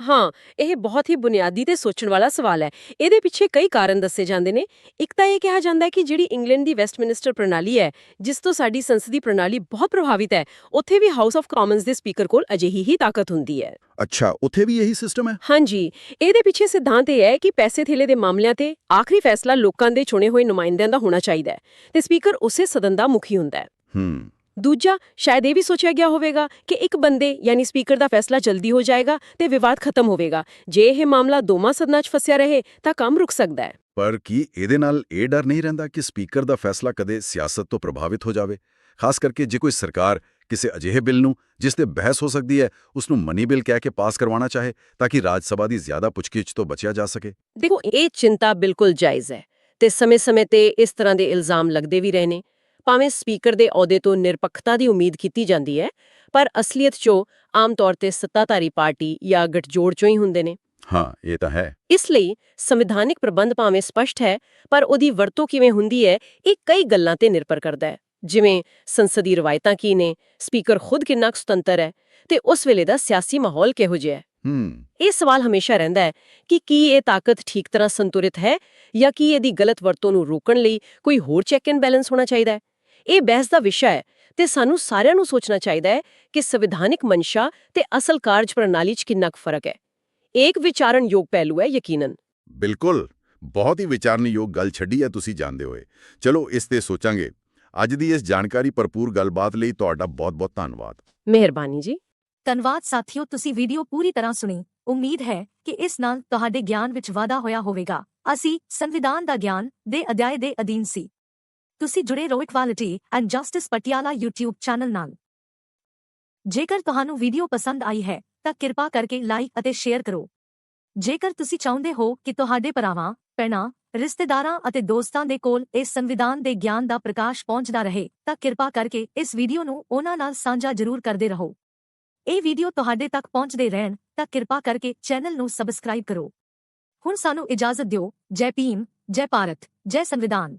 ਹਾਂ ਇਹ ਬਹੁਤ ਹੀ ਬੁਨਿਆਦੀ ਤੇ ਸੋਚਣ ਵਾਲਾ ਸਵਾਲ ਹੈ। ਇਹਦੇ ਪਿੱਛੇ ਕਈ ਕਾਰਨ ਦੱਸੇ ਜਾਂਦੇ ਨੇ। ਇੱਕ ਤਾਂ ਇਹ ਕਿਹਾ ਜਾਂਦਾ ਹੈ ਕਿ ਜਿਹੜੀ ਇੰਗਲੈਂਡ ਦੀ ਵੈਸਟਮਿਨਿਸਟਰ ਪ੍ਰਣਾਲੀ ਹੈ ਜਿਸ ਤੋਂ ਸਾਡੀ ਸੰਸਦੀ ਪ੍ਰਣਾਲੀ ਬਹੁਤ ਪ੍ਰਭਾਵਿਤ ਹੈ ਉੱਥੇ ਵੀ ਹਾਊਸ ਆਫ ਕਾਮਨਸ ਦੇ ਸਪੀਕਰ ਕੋਲ ਅਜਿਹੀ ਹੀ ਤਾਕਤ ਹੁੰਦੀ ਹੈ। ਅੱਛਾ ਉੱਥੇ ਵੀ ਇਹੀ ਸਿਸਟਮ ਹੈ? ਹਾਂਜੀ ਇਹਦੇ ਪਿੱਛੇ ਸਿਧਾਂਤ ਇਹ ਹੈ ਕਿ ਪੈਸੇ ਥੇਲੇ ਦੇ ਮਾਮਲਿਆਂ ਤੇ ਆਖਰੀ ਫੈਸਲਾ ਲੋਕਾਂ ਦੇ ਚੁਣੇ ਹੋਏ ਨੁਮਾਇੰਦਿਆਂ ਦਾ ਹੋਣਾ ਚਾਹੀਦਾ ਹੈ ਤੇ ਸਪੀਕਰ ਉਸੇ ਸਦਨ ਦਾ ਮੁਖੀ ਹੁੰਦਾ ਹੈ। ਹੂੰ। ਦੂਜਾ ਸ਼ਾਇਦ ਇਹ ਵੀ ਸੋਚਿਆ ਗਿਆ ਹੋਵੇਗਾ ਕਿ ਇੱਕ ਬੰਦੇ ਯਾਨੀ ਸਪੀਕਰ ਦਾ ਫੈਸਲਾ ਜਲਦੀ ਹੋ ਜਾਏਗਾ ਤੇ ਵਿਵਾਦ ਖਤਮ ਹੋਵੇਗਾ। ਜੇ ਇਹ ਮਾਮਲਾ ਦੋਵਾਂ ਸਦਨਾਂ 'ਚ ਫਸਿਆ ਰਹੇ ਤਾਂ ਕੰਮ ਰੁਕ ਸਕਦਾ ਹੈ। ਪਰ ਕੀ ਇਹਦੇ ਨਾਲ ਇਹ ਡਰ ਨਹੀਂ ਰਹਿੰਦਾ ਕਿ ਸਪੀਕਰ ਦਾ ਫੈਸਲਾ ਕਦੇ ਸਿਆਸਤ ਤੋਂ ਪ੍ਰਭਾਵਿਤ ਹੋ ਜਾਵੇ? ਖਾਸ ਕਰਕੇ ਜੇ ਕੋਈ ਸਰਕਾਰ ਕਿਸੇ ਅਜਿਹੇ ਬਿੱਲ ਨੂੰ ਜਿਸ ਤੇ ਬਹਿਸ ਹੋ ਸਕਦੀ ਹੈ ਉਸ ਨੂੰ ਮਨੀ ਬਿੱਲ ਕਹਿ ਕੇ ਪਾਸ ਕਰਵਾਉਣਾ ਚਾਹੇ ਤਾਂ ਕਿ ਰਾਜ ਸਭਾ ਦੀ ਜ਼ਿਆਦਾ ਪੁੱਛਗਿੱਛ ਤੋਂ ਬਚਿਆ ਜਾ ਸਕੇ। ਦੇਖੋ ਇਹ ਚਿੰਤਾ ਬਿਲਕੁਲ ਜਾਇਜ਼ ਹੈ ਤੇ ਸਮੇਂ-ਸਮੇਂ ਤੇ ਇਸ ਤਰ੍ਹਾਂ ਦੇ ਇਲਜ਼ਾਮ ਲੱਗਦੇ ਵੀ ਰਹੇ ਨੇ। ਭਾਵੇਂ ਸਪੀਕਰ ਦੇ ਅਹੁਦੇ ਤੋਂ ਨਿਰਪੱਖਤਾ ਦੀ ਉਮੀਦ ਕੀਤੀ ਜਾਂਦੀ ਹੈ ਪਰ ਅਸਲੀਅਤ 'ਚੋਂ ਆਮ ਤੌਰ ਤੇ ਸੱਤਾਧਾਰੀ ਪਾਰਟੀ ਜਾਂ ਗੱਠਜੋੜ 'ਚੋਂ ਹੀ ਹੁੰਦੇ ਨੇ। ਹਾਂ ਇਹ ਤਾਂ ਹੈ। ਇਸ ਲਈ ਸੰਵਿਧਾਨਿਕ ਪ੍ਰਬੰਧ ਭਾਵੇਂ ਸਪਸ਼ਟ ਹੈ ਪਰ ਉਹਦੀ ਵਰਤੋਂ ਕਿਵੇਂ ਹੁੰਦੀ ਹੈ ਇਹ ਕਈ ਗੱਲਾਂ ਤੇ ਨਿਰਭਰ ਕਰਦਾ ਹੈ। ਜਿਵੇਂ ਸੰਸਦੀ ਰਵਾਇਤਾਂ ਕੀ ਨੇ ਸਪੀਕਰ ਖੁਦ ਕਿੰਨਾ ਕੁ ਸੁਤੰਤਰ ਹੈ ਤੇ ਉਸ ਵੇਲੇ ਦਾ ਸਿਆਸੀ ਮਾਹੌਲ ਕਿਹੋ ਜਿਹਾ ਹੈ। ਹੂੰ। ਇਹ ਸਵਾਲ ਹਮੇਸ਼ਾ ਰਹਿੰਦਾ ਹੈ ਕਿ ਕੀ ਇਹ ਤਾਕਤ ਠੀਕ ਤਰ੍ਹਾਂ ਸੰਤੁਲਿਤ ਹੈ ਜਾਂ ਕੀ ਇਹਦੀ ਗਲਤ ਵਰਤੋਂ ਨੂੰ ਰੋਕਣ ਲਈ ਕੋਈ ਹੋਰ ਚੈੱਕ ਐਂਡ ਬੈਲੈਂਸ ਹੋਣਾ ਚਾਹੀਦਾ ਹੈ। ਇਹ ਬਹਿਸ ਦਾ ਵਿਸ਼ਾ ਹੈ ਤੇ ਸਾਨੂੰ ਸਾਰਿਆਂ ਨੂੰ ਸੋਚਣਾ ਚਾਹੀਦਾ ਹੈ ਕਿ ਸੰਵਿਧਾਨਿਕ ਮਨਸ਼ਾ ਤੇ ਅਸਲ ਕਾਰਜ ਪ੍ਰਣਾਲੀ 'ਚ ਕਿੰਨਾ ਕੁ ਫ਼ਰਕ ਹੈ। ਇੱਕ ਵਿਚਾਰਨਯੋਗ ਪਹਿਲੂ ਹੈ ਯਕੀਨਨ। ਬਿਲਕੁਲ। ਬਹੁਤ ਹੀ ਵਿਚਾਰਨਯੋਗ ਗੱਲ ਛੱਡੀ ਹੈ ਤੁਸੀਂ ਜਾਣਦੇ ਹੋਏ। ਚਲੋ ਇਸ ਤੇ ਸੋਚਾਂਗੇ। ਅੱਜ ਦੀ ਇਸ ਜਾਣਕਾਰੀ ਭਰਪੂਰ ਗੱਲਬਾਤ ਲਈ ਤੁਹਾਡਾ ਬਹੁਤ-ਬਹੁਤ ਧੰਨਵਾਦ। ਮਿਹਰਬਾਨੀ ਜੀ। ਧੰਨਵਾਦ ਸਾਥੀਓ ਤੁਸੀਂ ਵੀਡੀਓ ਪੂਰੀ ਤਰ੍ਹਾਂ ਸੁਣੀ। ਉਮੀਦ ਹੈ ਕਿ ਇਸ ਨਾਲ ਤੁਹਾਡੇ ਗਿਆਨ ਵਿੱਚ ਵਾਧਾ ਹੋਇਆ ਹੋਵੇਗਾ। ਅਸੀਂ ਸੰਵਿਧਾਨ ਦਾ ਗਿਆਨ ਦੇ ਅਧਿਆਇ ਦੇ ਅਧੀਨ ਸੀ। ਤੁਸੀਂ ਜੁੜੇ ਰਹੋ equality and justice Patiala YouTube channel ਨਾਲ। ਜੇਕਰ ਤੁਹਾਨੂੰ ਵੀਡੀਓ ਪਸੰਦ ਆਈ ਹੈ, ਤਾਂ ਕਿਰਪਾ ਕਰਕੇ ਲਾਈਕ ਅਤੇ ਸ਼ੇਅਰ ਕਰੋ। ਜੇਕਰ ਤੁਸੀਂ ਚਾਹੁੰਦੇ ਹੋ ਕਿ ਤੁਹਾਡੇ ਭਰਾਵਾਂ, ਭੈਣਾਂ, ਰਿਸ਼ਤੇਦਾਰਾਂ ਅਤੇ ਦੋਸਤਾਂ ਦੇ ਕੋਲ ਇਸ ਸੰਵਿਧਾਨ ਦੇ ਗਿਆਨ ਦਾ ਪ੍ਰਕਾਸ਼ ਪਹੁੰਚਦਾ ਰਹੇ, ਤਾਂ ਕਿਰਪਾ ਕਰਕੇ ਇਸ ਵੀਡੀਓ ਨੂੰ ਉਹਨਾਂ ਨਾਲ ਸਾਂਝਾ ਜ਼ਰੂਰ ਕਰਦੇ ਰਹੋ। ਇਹ ਵੀਡੀਓ ਤੁਹਾਡੇ ਤੱਕ ਪਹੁੰਚਦੇ ਰਹਿਣ, ਤਾਂ ਕਿਰਪਾ ਕਰਕੇ ਚੈਨਲ ਨੂੰ ਸਬਸਕ੍ਰਾਈਬ ਕਰੋ। ਹੁਣ ਸਾਨੂੰ ਇਜਾਜ਼ਤ ਦਿਓ। ਜੈ ਭੀਮ, ਜੈ ਭਾਰਤ, ਜੈ ਸੰਵਿਧਾਨ।